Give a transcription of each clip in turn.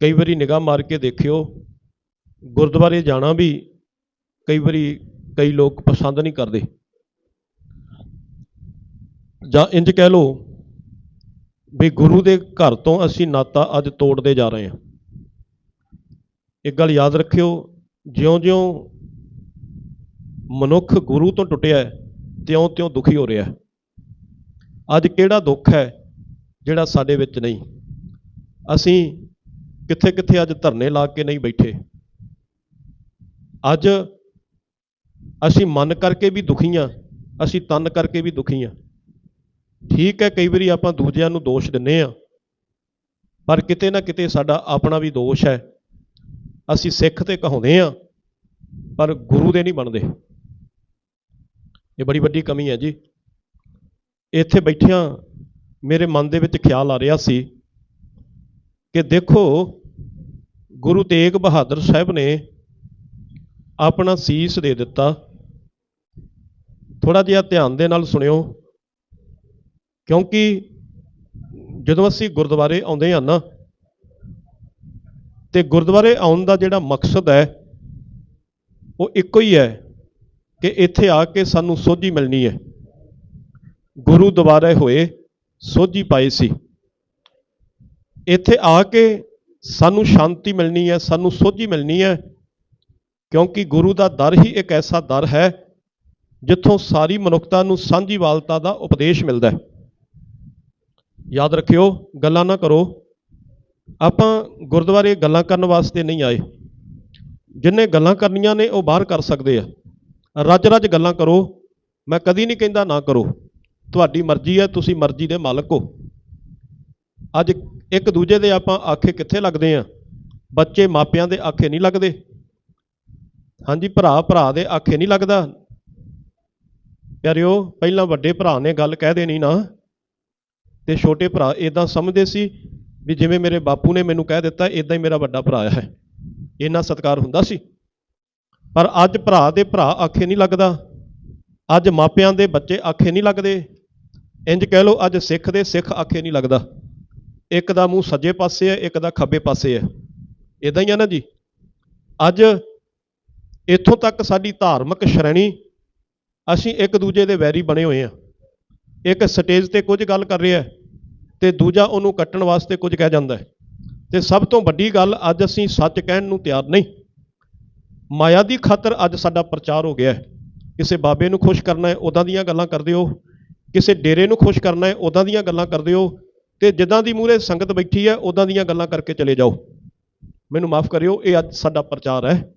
ਕਈ ਵਾਰੀ ਨਿਗਾਹ ਮਾਰ ਕੇ ਦੇਖਿਓ ਗੁਰਦੁਆਰੇ ਜਾਣਾ ਵੀ ਕਈ ਵਾਰੀ ਕਈ ਲੋਕ ਪਸੰਦ ਨਹੀਂ ਕਰਦੇ। ਜਾਂ ਇੰਜ ਕਹਿ ਲਓ ਵੀ ਗੁਰੂ ਦੇ ਘਰ ਤੋਂ ਅਸੀਂ ਨਾਤਾ ਅੱਜ ਤੋੜਦੇ ਜਾ ਰਹੇ ਹਾਂ। ਇੱਕ ਗੱਲ ਯਾਦ ਰੱਖਿਓ ਜਿਉਂ-ਜਿਉਂ ਮਨੁੱਖ ਗੁਰੂ ਤੋਂ ਟੁੱਟਿਆ ਹੈ, ਤਿਉਂ-ਤਿਉਂ ਦੁਖੀ ਹੋ ਰਿਹਾ ਹੈ। ਅੱਜ ਕਿਹੜਾ ਦੁੱਖ ਹੈ ਜਿਹੜਾ ਸਾਡੇ ਵਿੱਚ ਨਹੀਂ? ਅਸੀਂ ਕਿੱਥੇ-ਕਿੱਥੇ ਅੱਜ ਧਰਨੇ ਲਾ ਕੇ ਨਹੀਂ ਬੈਠੇ? ਅੱਜ ਅਸੀਂ ਮਨ ਕਰਕੇ ਵੀ ਦੁਖੀ ਹਾਂ ਅਸੀਂ ਤਨ ਕਰਕੇ ਵੀ ਦੁਖੀ ਹਾਂ ਠੀਕ ਹੈ, ਕਈ ਵਾਰੀ ਆਪਾਂ ਦੂਜਿਆਂ ਨੂੰ ਦੋਸ਼ ਦਿੰਨੇ ਆ, ਪਰ ਕਿਤੇ ਨਾ ਕਿਤੇ ਸਾਡਾ ਆਪਣਾ ਵੀ ਦੋਸ਼ ਹੈ। ਅਸੀਂ ਸਿੱਖ ਤੇ ਕਹਾਉਂਦੇ ਆ, ਪਰ ਗੁਰੂ ਦੇ ਨਹੀਂ ਬਣਦੇ। ਇਹ ਬੜੀ ਵੱਡੀ ਕਮੀ ਹੈ ਜੀ। ਇੱਥੇ ਬੈਠਿਆਂ ਮੇਰੇ ਮਨ ਦੇ ਵਿੱਚ ਖਿਆਲ ਆ ਰਿਹਾ ਸੀ ਕਿ ਦੇਖੋ, ਗੁਰੂ ਤੇਗ ਬਹਾਦਰ ਸਾਹਿਬ ਨੇ ਆਪਣਾ ਸੀਸ ਦੇ ਦਿੱਤਾ। ਥੋੜਾ ਜਿਹਾ ਧਿਆਨ ਦੇ ਨਾਲ ਸੁਣਿਓ, ਕਿਉਂਕਿ ਜਦੋਂ ਅਸੀਂ ਗੁਰਦੁਆਰੇ ਆਉਂਦੇ ਹਾਂ ਨਾ, ਤੇ ਗੁਰਦੁਆਰੇ ਆਉਣ ਦਾ ਜਿਹੜਾ ਮਕਸਦ ਹੈ, ਉਹ ਇੱਕੋ ਹੀ ਹੈ ਕਿ ਇੱਥੇ ਆ ਕੇ ਸਾਨੂੰ ਸੋਝੀ ਮਿਲਣੀ ਹੈ। ਗੁਰੂ ਦੁਆਰੇ ਹੋਏ ਸੋਝੀ ਪਾਈ ਸੀ। ਇੱਥੇ ਆ ਕੇ ਸਾਨੂੰ ਸ਼ਾਂਤੀ ਮਿਲਣੀ ਹੈ, ਸਾਨੂੰ ਸੋਝੀ ਮਿਲਣੀ ਹੈ, ਕਿਉਂਕਿ ਗੁਰੂ ਦਾ ਦਰ ਹੀ ਇੱਕ ਐਸਾ ਦਰ ਹੈ ਜਿੱਥੋਂ ਸਾਰੀ ਮਨੁੱਖਤਾ ਨੂੰ ਸਾਂਝੀ ਵਾਲਤਾ ਦਾ ਉਪਦੇਸ਼ ਮਿਲਦਾ ਹੈ। ਯਾਦ ਰੱਖਿਓ, ਗੱਲਾਂ ਨਾ ਕਰੋ। ਆਪਾਂ ਗੁਰਦੁਆਰੇ ਗੱਲਾਂ ਕਰਨ ਵਾਸਤੇ ਨਹੀਂ ਆਏ। ਜਿੰਨੇ ਗੱਲਾਂ ਕਰਨੀਆਂ ਨੇ, ਉਹ ਬਾਹਰ ਕਰ ਸਕਦੇ ਆ। ਰੱਜ ਰੱਜ ਗੱਲਾਂ ਕਰੋ। ਮੈਂ ਕਦੀ ਨਹੀਂ ਕਹਿੰਦਾ ਨਾ ਕਰੋ। ਤੁਹਾਡੀ ਮਰਜ਼ੀ ਹੈ, ਤੁਸੀਂ ਮਰਜ਼ੀ ਦੇ ਮਾਲਕ ਹੋ। ਅੱਜ ਇੱਕ ਦੂਜੇ ਦੇ ਆਪਾਂ ਆਖੇ ਕਿੱਥੇ ਲੱਗਦੇ ਆ? ਬੱਚੇ ਮਾਪਿਆਂ ਦੇ ਆਖੇ ਨਹੀਂ ਲੱਗਦੇ। ਹਾਂਜੀ, ਭਰਾ ਭਰਾ ਦੇ ਆਖੇ ਨਹੀਂ ਲੱਗਦਾ। ਪਿਆਰਿਓ, ਪਹਿਲਾਂ ਵੱਡੇ ਭਰਾ ਨੇ ਗੱਲ ਕਹਿ ਦੇਣੀ ਨਾ। ਤੇ ਛੋਟੇ ਭਰਾ ਇਦਾਂ ਸਮਝਦੇ ਸੀ ਵੀ ਜਿਵੇਂ ਮੇਰੇ ਬਾਪੂ ਨੇ ਮੈਨੂੰ ਕਹਿ ਦਿੱਤਾ ਇਦਾਂ ਹੀ ਮੇਰਾ ਵੱਡਾ ਭਰਾ ਹੈ। ਇੰਨਾ ਸਤਿਕਾਰ ਹੁੰਦਾ ਸੀ। ਪਰ ਅੱਜ ਭਰਾ ਦੇ ਭਰਾ ਆਖੇ ਨਹੀਂ ਲੱਗਦਾ। ਅੱਜ ਮਾਪਿਆਂ ਦੇ ਬੱਚੇ ਆਖੇ ਨਹੀਂ ਲੱਗਦੇ। ਇੰਜ ਕਹਿ ਲਓ, ਅੱਜ ਸਿੱਖ ਦੇ ਸਿੱਖ ਆਖੇ ਨਹੀਂ ਲੱਗਦਾ। ਇੱਕ ਦਾ ਮੂੰਹ ਸੱਜੇ ਪਾਸੇ ਹੈ, ਇੱਕ ਦਾ ਖੱਬੇ ਪਾਸੇ ਹੈ। ਇਦਾਂ ਹੀ ਆ ਨਾ ਜੀ। ਅੱਜ ਇੱਥੋਂ ਤੱਕ ਸਾਡੀ ਧਾਰਮਿਕ ਸ਼੍ਰੇਣੀ, ਅਸੀਂ ਇੱਕ ਦੂਜੇ ਦੇ ਵੈਰੀ ਬਣੇ ਹੋਏ ਆ ਇੱਕ ਸਟੇਜ ਤੇ ਕੁਝ ਗੱਲ ਕਰ ਰਿਹਾ ਹੈ ਤੇ ਦੂਜਾ ਉਹਨੂੰ ਕੱਟਣ ਵਾਸਤੇ ਕੁਝ ਕਹਿ ਜਾਂਦਾ ਹੈ। ਤੇ ਸਭ ਤੋਂ ਵੱਡੀ ਗੱਲ, ਅੱਜ ਅਸੀਂ ਸੱਚ ਕਹਿਣ ਨੂੰ ਤਿਆਰ ਨਹੀਂ। ਮਾਇਆ ਦੀ ਖਾਤਰ ਅੱਜ ਸਾਡਾ ਪ੍ਰਚਾਰ ਹੋ ਗਿਆ ਹੈ। ਕਿਸੇ ਬਾਬੇ ਨੂੰ ਖੁਸ਼ ਕਰਨਾ ਹੈ ਉਦਾਂ ਦੀਆਂ ਗੱਲਾਂ ਕਰਦੇ ਹੋ। ਕਿਸੇ ਡੇਰੇ ਨੂੰ ਖੁਸ਼ ਕਰਨਾ ਹੈ ਉਦਾਂ ਦੀਆਂ ਗੱਲਾਂ ਕਰਦੇ ਹੋ। ਤੇ ਜਿੱਦਾਂ ਦੀ ਮੂਹਰੇ ਸੰਗਤ ਬੈਠੀ ਹੈ ਉਦਾਂ ਦੀਆਂ ਗੱਲਾਂ ਕਰਕੇ ਚਲੇ ਜਾਓ। ਮੈਨੂੰ ਮਾਫ ਕਰਿਓ, ਇਹ ਅੱਜ ਸਾਡਾ ਪ੍ਰਚਾਰ ਹੈ।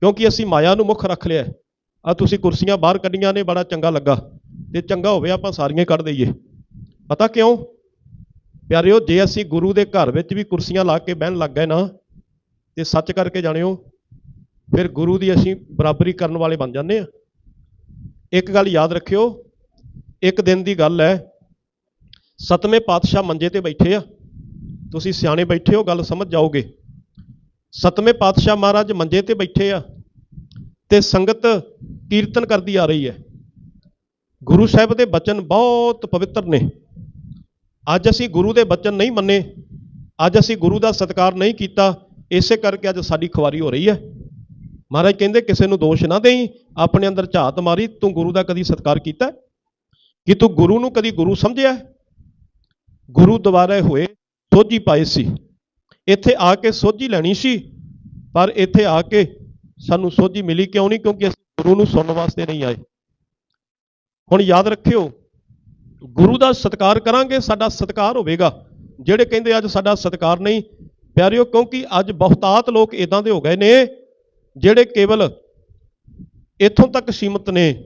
ਕਿਉਂਕਿ ਅਸੀਂ ਮਾਇਆ ਨੂੰ ਮੁੱਖ ਰੱਖ ਲਿਆ ਆ ਤੁਸੀਂ ਕੁਰਸੀਆਂ ਬਾਹਰ ਕੱਢੀਆਂ ਨੇ, ਬੜਾ ਚੰਗਾ ਲੱਗਾ। ਤੇ ਚੰਗਾ ਹੋਵੇ ਆਪਾਂ ਸਾਰੀਆਂ ਕੱਢ ਦਈਏ। ਪਤਾ ਕਿਉਂ? ਪਿਆਰਿਓ, ਜੇ ਅਸੀਂ ਗੁਰੂ ਦੇ ਘਰ ਵਿੱਚ ਵੀ ਕੁਰਸੀਆਂ ਲਾ ਕੇ ਬਹਿਣ ਲੱਗ ਗਏ ਨਾ, ਤੇ ਸੱਚ ਕਰਕੇ ਜਾਣਿਓ, ਫਿਰ ਗੁਰੂ ਦੀ ਅਸੀਂ ਬਰਾਬਰੀ ਕਰਨ ਵਾਲੇ ਬਣ ਜਾਂਦੇ ਆ ਇੱਕ ਗੱਲ ਯਾਦ ਰੱਖਿਓ, ਇੱਕ ਦਿਨ ਦੀ ਗੱਲ ਹੈ ਸਤਵੇਂ ਪਾਤਸ਼ਾਹ ਮੰਜੇ ਤੇ ਬੈਠੇ ਆ। ਤੁਸੀਂ ਸਿਆਣੇ ਬੈਠੇ ਹੋ, ਗੱਲ ਸਮਝ ਜਾਓਗੇ। ਸਤਵੇਂ ਪਾਤਸ਼ਾਹ ਮਹਾਰਾਜ ਮੰਜੇ ਤੇ ਬੈਠੇ ਆ ਤੇ ਸੰਗਤ ਕੀਰਤਨ ਕਰਦੀ ਆ ਰਹੀ ਹੈ। ਗੁਰੂ ਸਾਹਿਬ ਦੇ ਬਚਨ ਬਹੁਤ ਪਵਿੱਤਰ ਨੇ। ਅੱਜ ਅਸੀਂ ਗੁਰੂ ਦੇ ਬਚਨ ਨਹੀਂ ਮੰਨੇ, ਅੱਜ ਅਸੀਂ ਗੁਰੂ ਦਾ ਸਤਿਕਾਰ ਨਹੀਂ ਕੀਤਾ, ਇਸੇ ਕਰਕੇ ਅੱਜ ਸਾਡੀ ਖੁਆਰੀ ਹੋ ਰਹੀ ਹੈ। ਮਹਾਰਾਜ ਕਹਿੰਦੇ, ਕਿਸੇ ਨੂੰ ਦੋਸ਼ ਨਾ ਦੇਈ, ਆਪਣੇ ਅੰਦਰ ਝਾਤ ਮਾਰੀ, ਤੂੰ ਗੁਰੂ ਦਾ ਕਦੀ ਸਤਿਕਾਰ ਕੀਤਾ? ਕਿ ਤੂੰ ਗੁਰੂ ਨੂੰ ਕਦੀ ਗੁਰੂ ਸਮਝਿਆ? ਗੁਰੂ ਦੁਆਰੇ ਹੋਏ ਸੋਝੀ ਪਾਏ ਸੀ। ਇੱਥੇ ਆ ਕੇ ਸੋਝੀ ਲੈਣੀ ਸੀ, ਪਰ ਇੱਥੇ ਆ ਕੇ ਸਾਨੂੰ ਸੋਝੀ ਮਿਲੀ ਕਿਉਂ ਨਹੀਂ? ਕਿਉਂਕਿ ਅਸੀਂ ਗੁਰੂ ਨੂੰ ਸੁਣਨ ਵਾਸਤੇ ਨਹੀਂ ਆਏ। ਹੁਣ ਯਾਦ ਰੱਖਿਓ, ਗੁਰੂ ਦਾ ਸਤਿਕਾਰ ਕਰਾਂਗੇ, ਸਾਡਾ ਸਤਿਕਾਰ ਹੋਵੇਗਾ। ਜਿਹੜੇ ਕਹਿੰਦੇ ਅੱਜ ਸਾਡਾ ਸਤਿਕਾਰ ਨਹੀਂ, ਪਿਆਰਿਓ, ਕਿਉਂਕਿ ਅੱਜ ਬਹੁਤਾਤ ਲੋਕ ਇਦਾਂ ਦੇ ਹੋ ਗਏ ਨੇ, ਜਿਹੜੇ ਕੇਵਲ ਇੱਥੋਂ ਤੱਕ ਸੀਮਤ ਨੇ।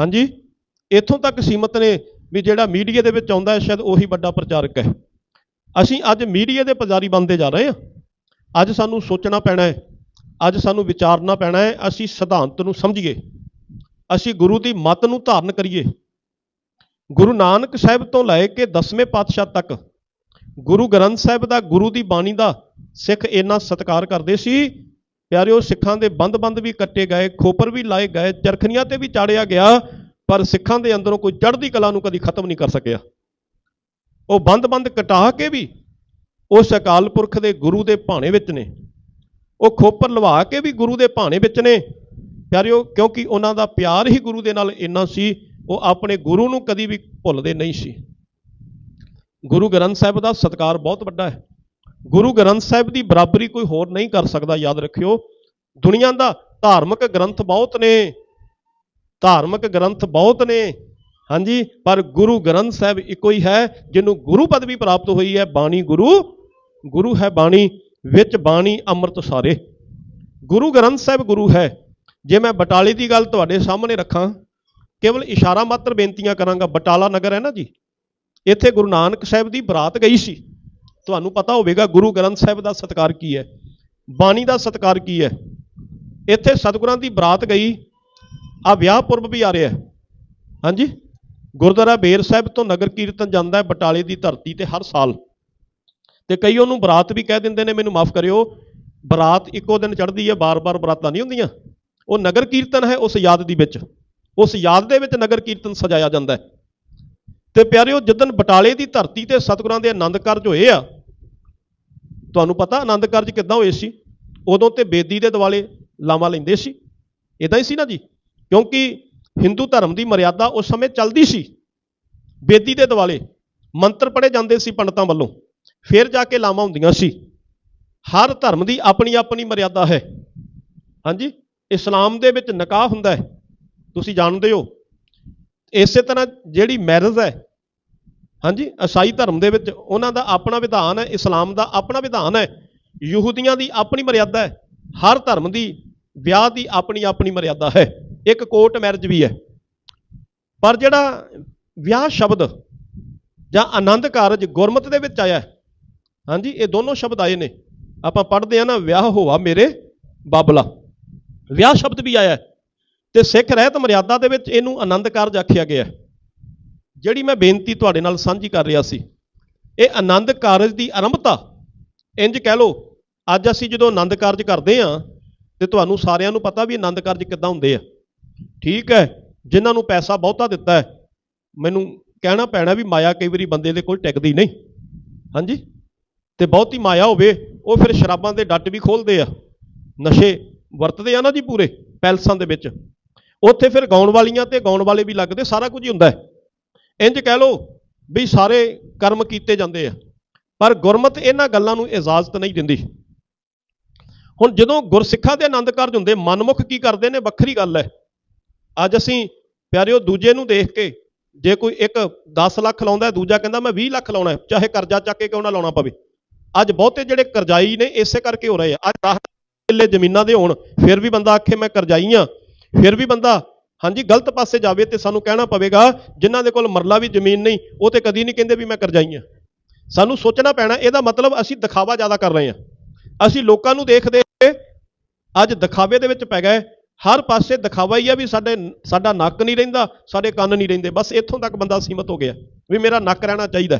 ਹਾਂਜੀ? ਇੱਥੋਂ ਤੱਕ ਸੀਮਤ ਨੇ ਵੀ ਜਿਹੜਾ ਮੀਡੀਆ ਦੇ ਵਿੱਚ ਆਉਂਦਾ ਹੈ, ਸ਼ਾਇਦ ਉਹੀ ਵੱਡਾ ਪ੍ਰਚਾਰਕ ਹੈ। ਅਸੀਂ ਅੱਜ ਮੀਡੀਆ ਦੇ ਪੁਜਾਰੀ ਬਣਦੇ ਜਾ ਰਹੇ ਹਾਂ। ਅੱਜ ਸਾਨੂੰ ਸੋਚਣਾ ਪੈਣਾ ਹੈ। ਅੱਜ ਸਾਨੂੰ ਵਿਚਾਰਨਾ ਪੈਣਾ ਹੈ, ਅਸੀਂ ਸਿਧਾਂਤ ਨੂੰ ਸਮਝੀਏ। ਅਸੀਂ ਗੁਰੂ ਦੀ ਮੱਤ ਨੂੰ ਧਾਰਨ ਕਰੀਏ। ਗੁਰੂ ਨਾਨਕ ਸਾਹਿਬ ਤੋਂ ਲੈ ਕੇ 10ਵੇਂ ਪਾਤਸ਼ਾਹ ਤੱਕ, ਗੁਰੂ ਗ੍ਰੰਥ ਸਾਹਿਬ ਦਾ ਗੁਰੂ ਦੀ ਬਾਣੀ ਦਾ ਸਿੱਖ ਇੰਨਾ ਸਤਿਕਾਰ ਕਰਦੇ ਸੀ। ਪਿਆਰਿਓ, ਸਿੱਖਾਂ ਦੇ ਬੰਦ-ਬੰਦ ਵੀ ਕੱਟੇ ਗਏ, ਖੋਪਰ ਵੀ ਲਾਏ ਗਏ ਚਰਖਨੀਆਂ ਤੇ ਵੀ ਚਾੜਿਆ ਗਿਆ। ਪਰ ਸਿੱਖਾਂ ਦੇ ਅੰਦਰੋਂ ਕੋਈ ਚੜ੍ਹਦੀ ਕਲਾ ਨੂੰ ਕਦੀ ਖਤਮ ਨਹੀਂ ਕਰ ਸਕਿਆ। ਉਹ ਬੰਦ-ਬੰਦ ਕਟਾ ਕੇ ਵੀ ਉਸ ਅਕਾਲ ਪੁਰਖ ਦੇ ਗੁਰੂ ਦੇ ਭਾਣੇ ਵਿੱਚ ਨੇ। ਉਹ ਖੋਪਰ ਲਵਾ ਕੇ ਵੀ ਗੁਰੂ ਦੇ ਭਾਣੇ ਵਿੱਚ ਨੇ। ਪਿਆਰਿਓ, ਕਿਉਂਕਿ ਉਹਨਾਂ ਦਾ ਪਿਆਰ ਹੀ ਗੁਰੂ ਦੇ ਨਾਲ ਇੰਨਾ ਸੀ, ਉਹ ਆਪਣੇ ਗੁਰੂ ਨੂੰ ਕਦੀ ਵੀ ਭੁੱਲਦੇ ਨਹੀਂ ਸੀ। ਗੁਰੂ ਗ੍ਰੰਥ ਸਾਹਿਬ ਦਾ ਸਤਿਕਾਰ ਬਹੁਤ ਵੱਡਾ ਹੈ। ਗੁਰੂ ਗ੍ਰੰਥ ਸਾਹਿਬ ਦੀ ਬਰਾਬਰੀ ਕੋਈ ਹੋਰ ਨਹੀਂ ਕਰ ਸਕਦਾ, ਯਾਦ ਰੱਖਿਓ। ਦੁਨੀਆ ਦਾ ਧਾਰਮਿਕ ਗ੍ਰੰਥ ਬਹੁਤ ਨੇ। ਧਾਰਮਿਕ ਗ੍ਰੰਥ ਬਹੁਤ ਨੇ। ਹਾਂਜੀ, ਪਰ ਗੁਰੂ ਗ੍ਰੰਥ ਸਾਹਿਬ ਇੱਕੋ ਹੀ ਹੈ, ਜਿਹਨੂੰ ਗੁਰੂ ਪਦਵੀ ਪ੍ਰਾਪਤ ਹੋਈ ਹੈ, ਬਾਣੀ ਗੁਰੂ ਗੁਰੂ ਹੈ ਬਾਣੀ, ਵਿੱਚ ਬਾਣੀ ਅੰਮ੍ਰਿਤ ਸਾਰੇ। ਗੁਰੂ ਗ੍ਰੰਥ ਸਾਹਿਬ ਗੁਰੂ ਹੈ। ਜੇ ਮੈਂ ਬਟਾਲੇ ਦੀ ਗੱਲ ਤੁਹਾਡੇ ਸਾਹਮਣੇ ਰੱਖਾਂ, ਕੇਵਲ ਇਸ਼ਾਰਾ ਮਾਤਰ ਬੇਨਤੀਆਂ ਕਰਾਂਗਾ, ਬਟਾਲਾ ਨਗਰ ਹੈ ਨਾ ਜੀ। ਇੱਥੇ ਗੁਰੂ ਨਾਨਕ ਸਾਹਿਬ ਦੀ ਬਰਾਤ ਗਈ ਸੀ। ਤੁਹਾਨੂੰ ਪਤਾ ਹੋਵੇਗਾ ਗੁਰੂ ਗ੍ਰੰਥ ਸਾਹਿਬ ਦਾ ਸਤਿਕਾਰ ਕੀ ਹੈ, ਬਾਣੀ ਦਾ ਸਤਿਕਾਰ ਕੀ ਹੈ। ਇੱਥੇ ਸਤਿਗੁਰਾਂ ਦੀ ਬਰਾਤ ਗਈ ਆ ਵਿਆਹ ਪੁਰਬ ਵੀ ਆ ਰਿਹਾ ਹੈ। ਹਾਂਜੀ? ਗੁਰਦੁਆਰਾ ਬੇਰ ਸਾਹਿਬ ਤੋਂ ਨਗਰ ਕੀਰਤਨ ਜਾਂਦਾ ਹੈ ਬਟਾਲੇ ਦੀ ਧਰਤੀ ਤੇ ਹਰ ਸਾਲ। ਤੇ ਕਈ ਉਹਨੂੰ ਬਰਾਤ ਵੀ ਕਹਿ ਦਿੰਦੇ ਨੇ, ਮੈਨੂੰ ਮਾਫ ਕਰਿਓ। ਬਰਾਤ ਇੱਕੋ ਦਿਨ ਚੜ੍ਹਦੀ ਹੈ, ਬਾਰ-ਬਾਰ ਬਰਾਤਾਂ ਨਹੀਂ ਹੁੰਦੀਆਂ। ਉਹ ਨਗਰ ਕੀਰਤਨ ਹੈ ਉਸ ਯਾਦ ਦੀ ਵਿੱਚ। ਉਸ ਯਾਦ ਦੇ ਵਿੱਚ ਨਗਰ ਕੀਰਤਨ ਸਜਾਇਆ ਜਾਂਦਾ ਹੈ। ਤੇ ਪਿਆਰਿਓ, ਜਦੋਂ ਬਟਾਲੇ ਦੀ ਧਰਤੀ ਤੇ ਸਤਿਗੁਰਾਂ ਦੇ ਆਨੰਦ ਕਾਰਜ ਹੋਏ ਆ, ਤੁਹਾਨੂੰ ਪਤਾ ਆਨੰਦ ਕਾਰਜ ਕਿੱਦਾਂ ਹੋਏ ਸੀ? ਉਦੋਂ ਤੇ ਬੇਦੀ ਦੇ ਦਿਵਾਲੇ ਲਾਵਾਂ ਲੈਂਦੇ ਸੀ। ਇਦਾਂ ਹੀ ਸੀ ਨਾ ਜੀ? ਕਿਉਂਕਿ ਹਿੰਦੂ ਧਰਮ ਦੀ ਮਰਿਆਦਾ ਉਸ ਸਮੇਂ ਚੱਲਦੀ ਸੀ। ਬੇਦੀ ਦੇ ਦਿਵਾਲੇ ਮੰਤਰ ਪੜ੍ਹੇ ਜਾਂਦੇ ਸੀ ਪੰਡਤਾਂ ਵੱਲੋਂ। ਫਿਰ ਜਾ ਕੇ ਲਾਵਾਂ ਹੁੰਦੀਆਂ ਸੀ। ਹਰ ਧਰਮ ਦੀ ਆਪਣੀ ਆਪਣੀ ਮਰਿਆਦਾ ਹੈ। ਹਾਂਜੀ? ਇਸਲਾਮ ਦੇ ਵਿੱਚ ਨਿਕਾਹ ਹੁੰਦਾ ਹੈ। ਤੁਸੀਂ ਜਾਣਦੇ ਹੋ। ਇਸੇ ਤਰ੍ਹਾਂ ਜਿਹੜੀ ਮੈਰਿਜ ਹੈ, ਹਾਂਜੀ ਈਸਾਈ ਧਰਮ ਦੇ ਵਿੱਚ ਉਹਨਾਂ ਦਾ ਆਪਣਾ ਵਿਧਾਨ ਹੈ, ਇਸਲਾਮ ਦਾ ਆਪਣਾ ਵਿਧਾਨ ਹੈ। ਯਹੂਦੀਆਂ ਦੀ ਆਪਣੀ ਮਰਿਆਦਾ ਹੈ। ਹਰ ਧਰਮ ਦੀ ਵਿਆਹ ਦੀ ਆਪਣੀ ਆਪਣੀ ਮਰਿਆਦਾ ਹੈ। ਇੱਕ ਕੋਰਟ ਮੈਰਿਜ ਵੀ ਹੈ। ਪਰ ਜਿਹੜਾ ਵਿਆਹ ਸ਼ਬਦ ਜਾਂ ਆਨੰਦ ਕਾਰਜ ਗੁਰਮਤ ਦੇ ਵਿੱਚ ਆਇਆ ਹਾਂਜੀ, ਇਹ ਦੋਨੋਂ ਸ਼ਬਦ ਆਏ ਨੇ। ਆਪਾਂ ਪੜ੍ਹਦੇ ਆ ਨਾ, ਵਿਆਹ ਹੋਆ ਮੇਰੇ ਬਾਬਲਾ। ਵਿਆਹ ਸ਼ਬਦ ਵੀ ਆਇਆ ਹੈ ਤੇ ਸਿੱਖ ਰਹਿਤ ਮਰਿਆਦਾ ਦੇ ਵਿੱਚ ਇਹਨੂੰ ਆਨੰਦ ਕਾਰਜ ਆਖਿਆ ਗਿਆ ਜਿਹੜੀ ਮੈਂ ਬੇਨਤੀ ਤੁਹਾਡੇ ਨਾਲ ਸਾਂਝੀ ਕਰ ਰਿਹਾ ਸੀ, ਇਹ ਆਨੰਦ ਕਾਰਜ ਦੀ ਆਰੰਭਤਾ ਇੰਜ ਕਹਿ ਲਓ, ਅੱਜ ਅਸੀਂ ਜਦੋਂ ਆਨੰਦ ਕਾਰਜ ਕਰਦੇ ਆ ਤੇ ਤੁਹਾਨੂੰ ਸਾਰਿਆਂ ਨੂੰ ਪਤਾ ਵੀ ਆਨੰਦ ਕਾਰਜ ਕਿੱਦਾਂ ਹੁੰਦੇ ਆ। ਠੀਕ ਹੈ, ਜਿਨ੍ਹਾਂ ਨੂੰ ਪੈਸਾ ਬਹੁਤਾ ਦਿੱਤਾ ਹੈ, ਮੈਨੂੰ ਕਹਿਣਾ ਪੈਣਾ ਵੀ ਮਾਇਆ ਕਈ ਵਾਰੀ ਬੰਦੇ ਦੇ ਕੋਲ ਟਿਕਦੀ ਨਹੀਂ। ਹਾਂਜੀ? ਤੇ ਬਹੁਤੀ ਮਾਇਆ ਹੋਵੇ, ਉਹ ਫਿਰ ਸ਼ਰਾਬਾਂ ਦੇ ਡੱਟ ਵੀ ਖੋਲਦੇ ਆ। ਨਸ਼ੇ ਵਰਤਦੇ ਆ ਨਾ ਜੀ ਪੂਰੇ, ਪੈਲਸਾਂ ਦੇ ਵਿੱਚ। ਉੱਥੇ ਫਿਰ ਗਾਉਣ ਵਾਲੀਆਂ ਤੇ ਗਾਉਣ ਵਾਲੇ ਵੀ ਲੱਗਦੇ, ਸਾਰਾ ਕੁਝ ਹੀ ਹੁੰਦਾ ਹੈ। ਇੰਜ ਕਹਿ ਲਓ ਵੀ ਸਾਰੇ ਕਰਮ ਕੀਤੇ ਜਾਂਦੇ ਆ, ਪਰ ਗੁਰਮਤ ਇਹਨਾਂ ਗੱਲਾਂ ਨੂੰ ਇਜਾਜ਼ਤ ਨਹੀਂ ਦਿੰਦੀ। ਹੁਣ ਜਦੋਂ ਗੁਰਸਿੱਖਾਂ ਦੇ ਆਨੰਦ ਕਾਰਜ ਹੁੰਦੇ, ਮਨਮੁਖ ਕੀ ਕਰਦੇ ਨੇ? ਵੱਖਰੀ ਗੱਲ ਹੈ। ਅੱਜ ਅਸੀਂ ਪਿਆਰਿਓ ਦੂਜੇ ਨੂੰ ਦੇਖ ਕੇ ਜੇ ਕੋਈ ਇੱਕ 10 ਲੱਖ ਲਾਉਂਦਾ, ਦੂਜਾ ਕਹਿੰਦਾ, ਮੈਂ 20 ਲੱਖ ਲਾਉਣਾ ਚਾਹੇ ਕਰਜ਼ਾ ਚੱਕ ਕੇ ਕਿਉਂ ਨਾ ਲਾਉਣਾ ਪਵੇ। ਅੱਜ ਬਹੁਤੇ ਜਿਹੜੇ ਕਰਜ਼ਾਈ ਨੇ, ਇਸੇ ਕਰਕੇ ਹੋ ਰਹੇ ਆ। ਅੱਜ 10 ਕਿੱਲੇ ਜ਼ਮੀਨਾਂ ਦੇ ਹੋਣ, ਫਿਰ ਵੀ ਬੰਦਾ ਆਖੇ, ਮੈਂ ਕਰਜ਼ਾਈ ਆ। ਫਿਰ ਵੀ ਬੰਦਾ, ਹਾਂਜੀ, ਗਲਤ ਪਾਸੇ ਜਾਵੇ ਤੇ ਸਾਨੂੰ ਕਹਿਣਾ ਪਵੇਗਾ, ਜਿਨ੍ਹਾਂ ਦੇ ਕੋਲ ਮਰਲਾ ਵੀ ਜ਼ਮੀਨ ਨਹੀਂ, ਉਹ ਤੇ ਕਦੀ ਨਹੀਂ ਕਹਿੰਦੇ ਵੀ ਮੈਂ ਕਰਜ਼ਾਈ ਆ। ਸਾਨੂੰ ਸੋਚਣਾ ਪੈਣਾ, ਇਹਦਾ ਮਤਲਬ ਅਸੀਂ ਦਿਖਾਵਾ ਜ਼ਿਆਦਾ ਕਰ ਰਹੇ ਹਾਂ ਅਸੀਂ ਲੋਕਾਂ ਨੂੰ ਦੇਖਦੇ ਅੱਜ ਦਿਖਾਵੇ ਦੇ ਵਿੱਚ ਪੈ ਗਏ। ਹਰ ਪਾਸੇ ਦਿਖਾਵਾ ਹੀ ਆ ਵੀ ਸਾਡੇ, ਸਾਡਾ ਨੱਕ ਨਹੀਂ ਰਹਿੰਦਾ, ਸਾਡੇ ਕੰਨ ਨਹੀਂ ਰਹਿੰਦੇ। ਬਸ ਇੱਥੋਂ ਤੱਕ ਬੰਦਾ ਸੀਮਤ ਹੋ ਗਿਆ ਵੀ ਮੇਰਾ ਨੱਕ ਰਹਿਣਾ ਚਾਹੀਦਾ।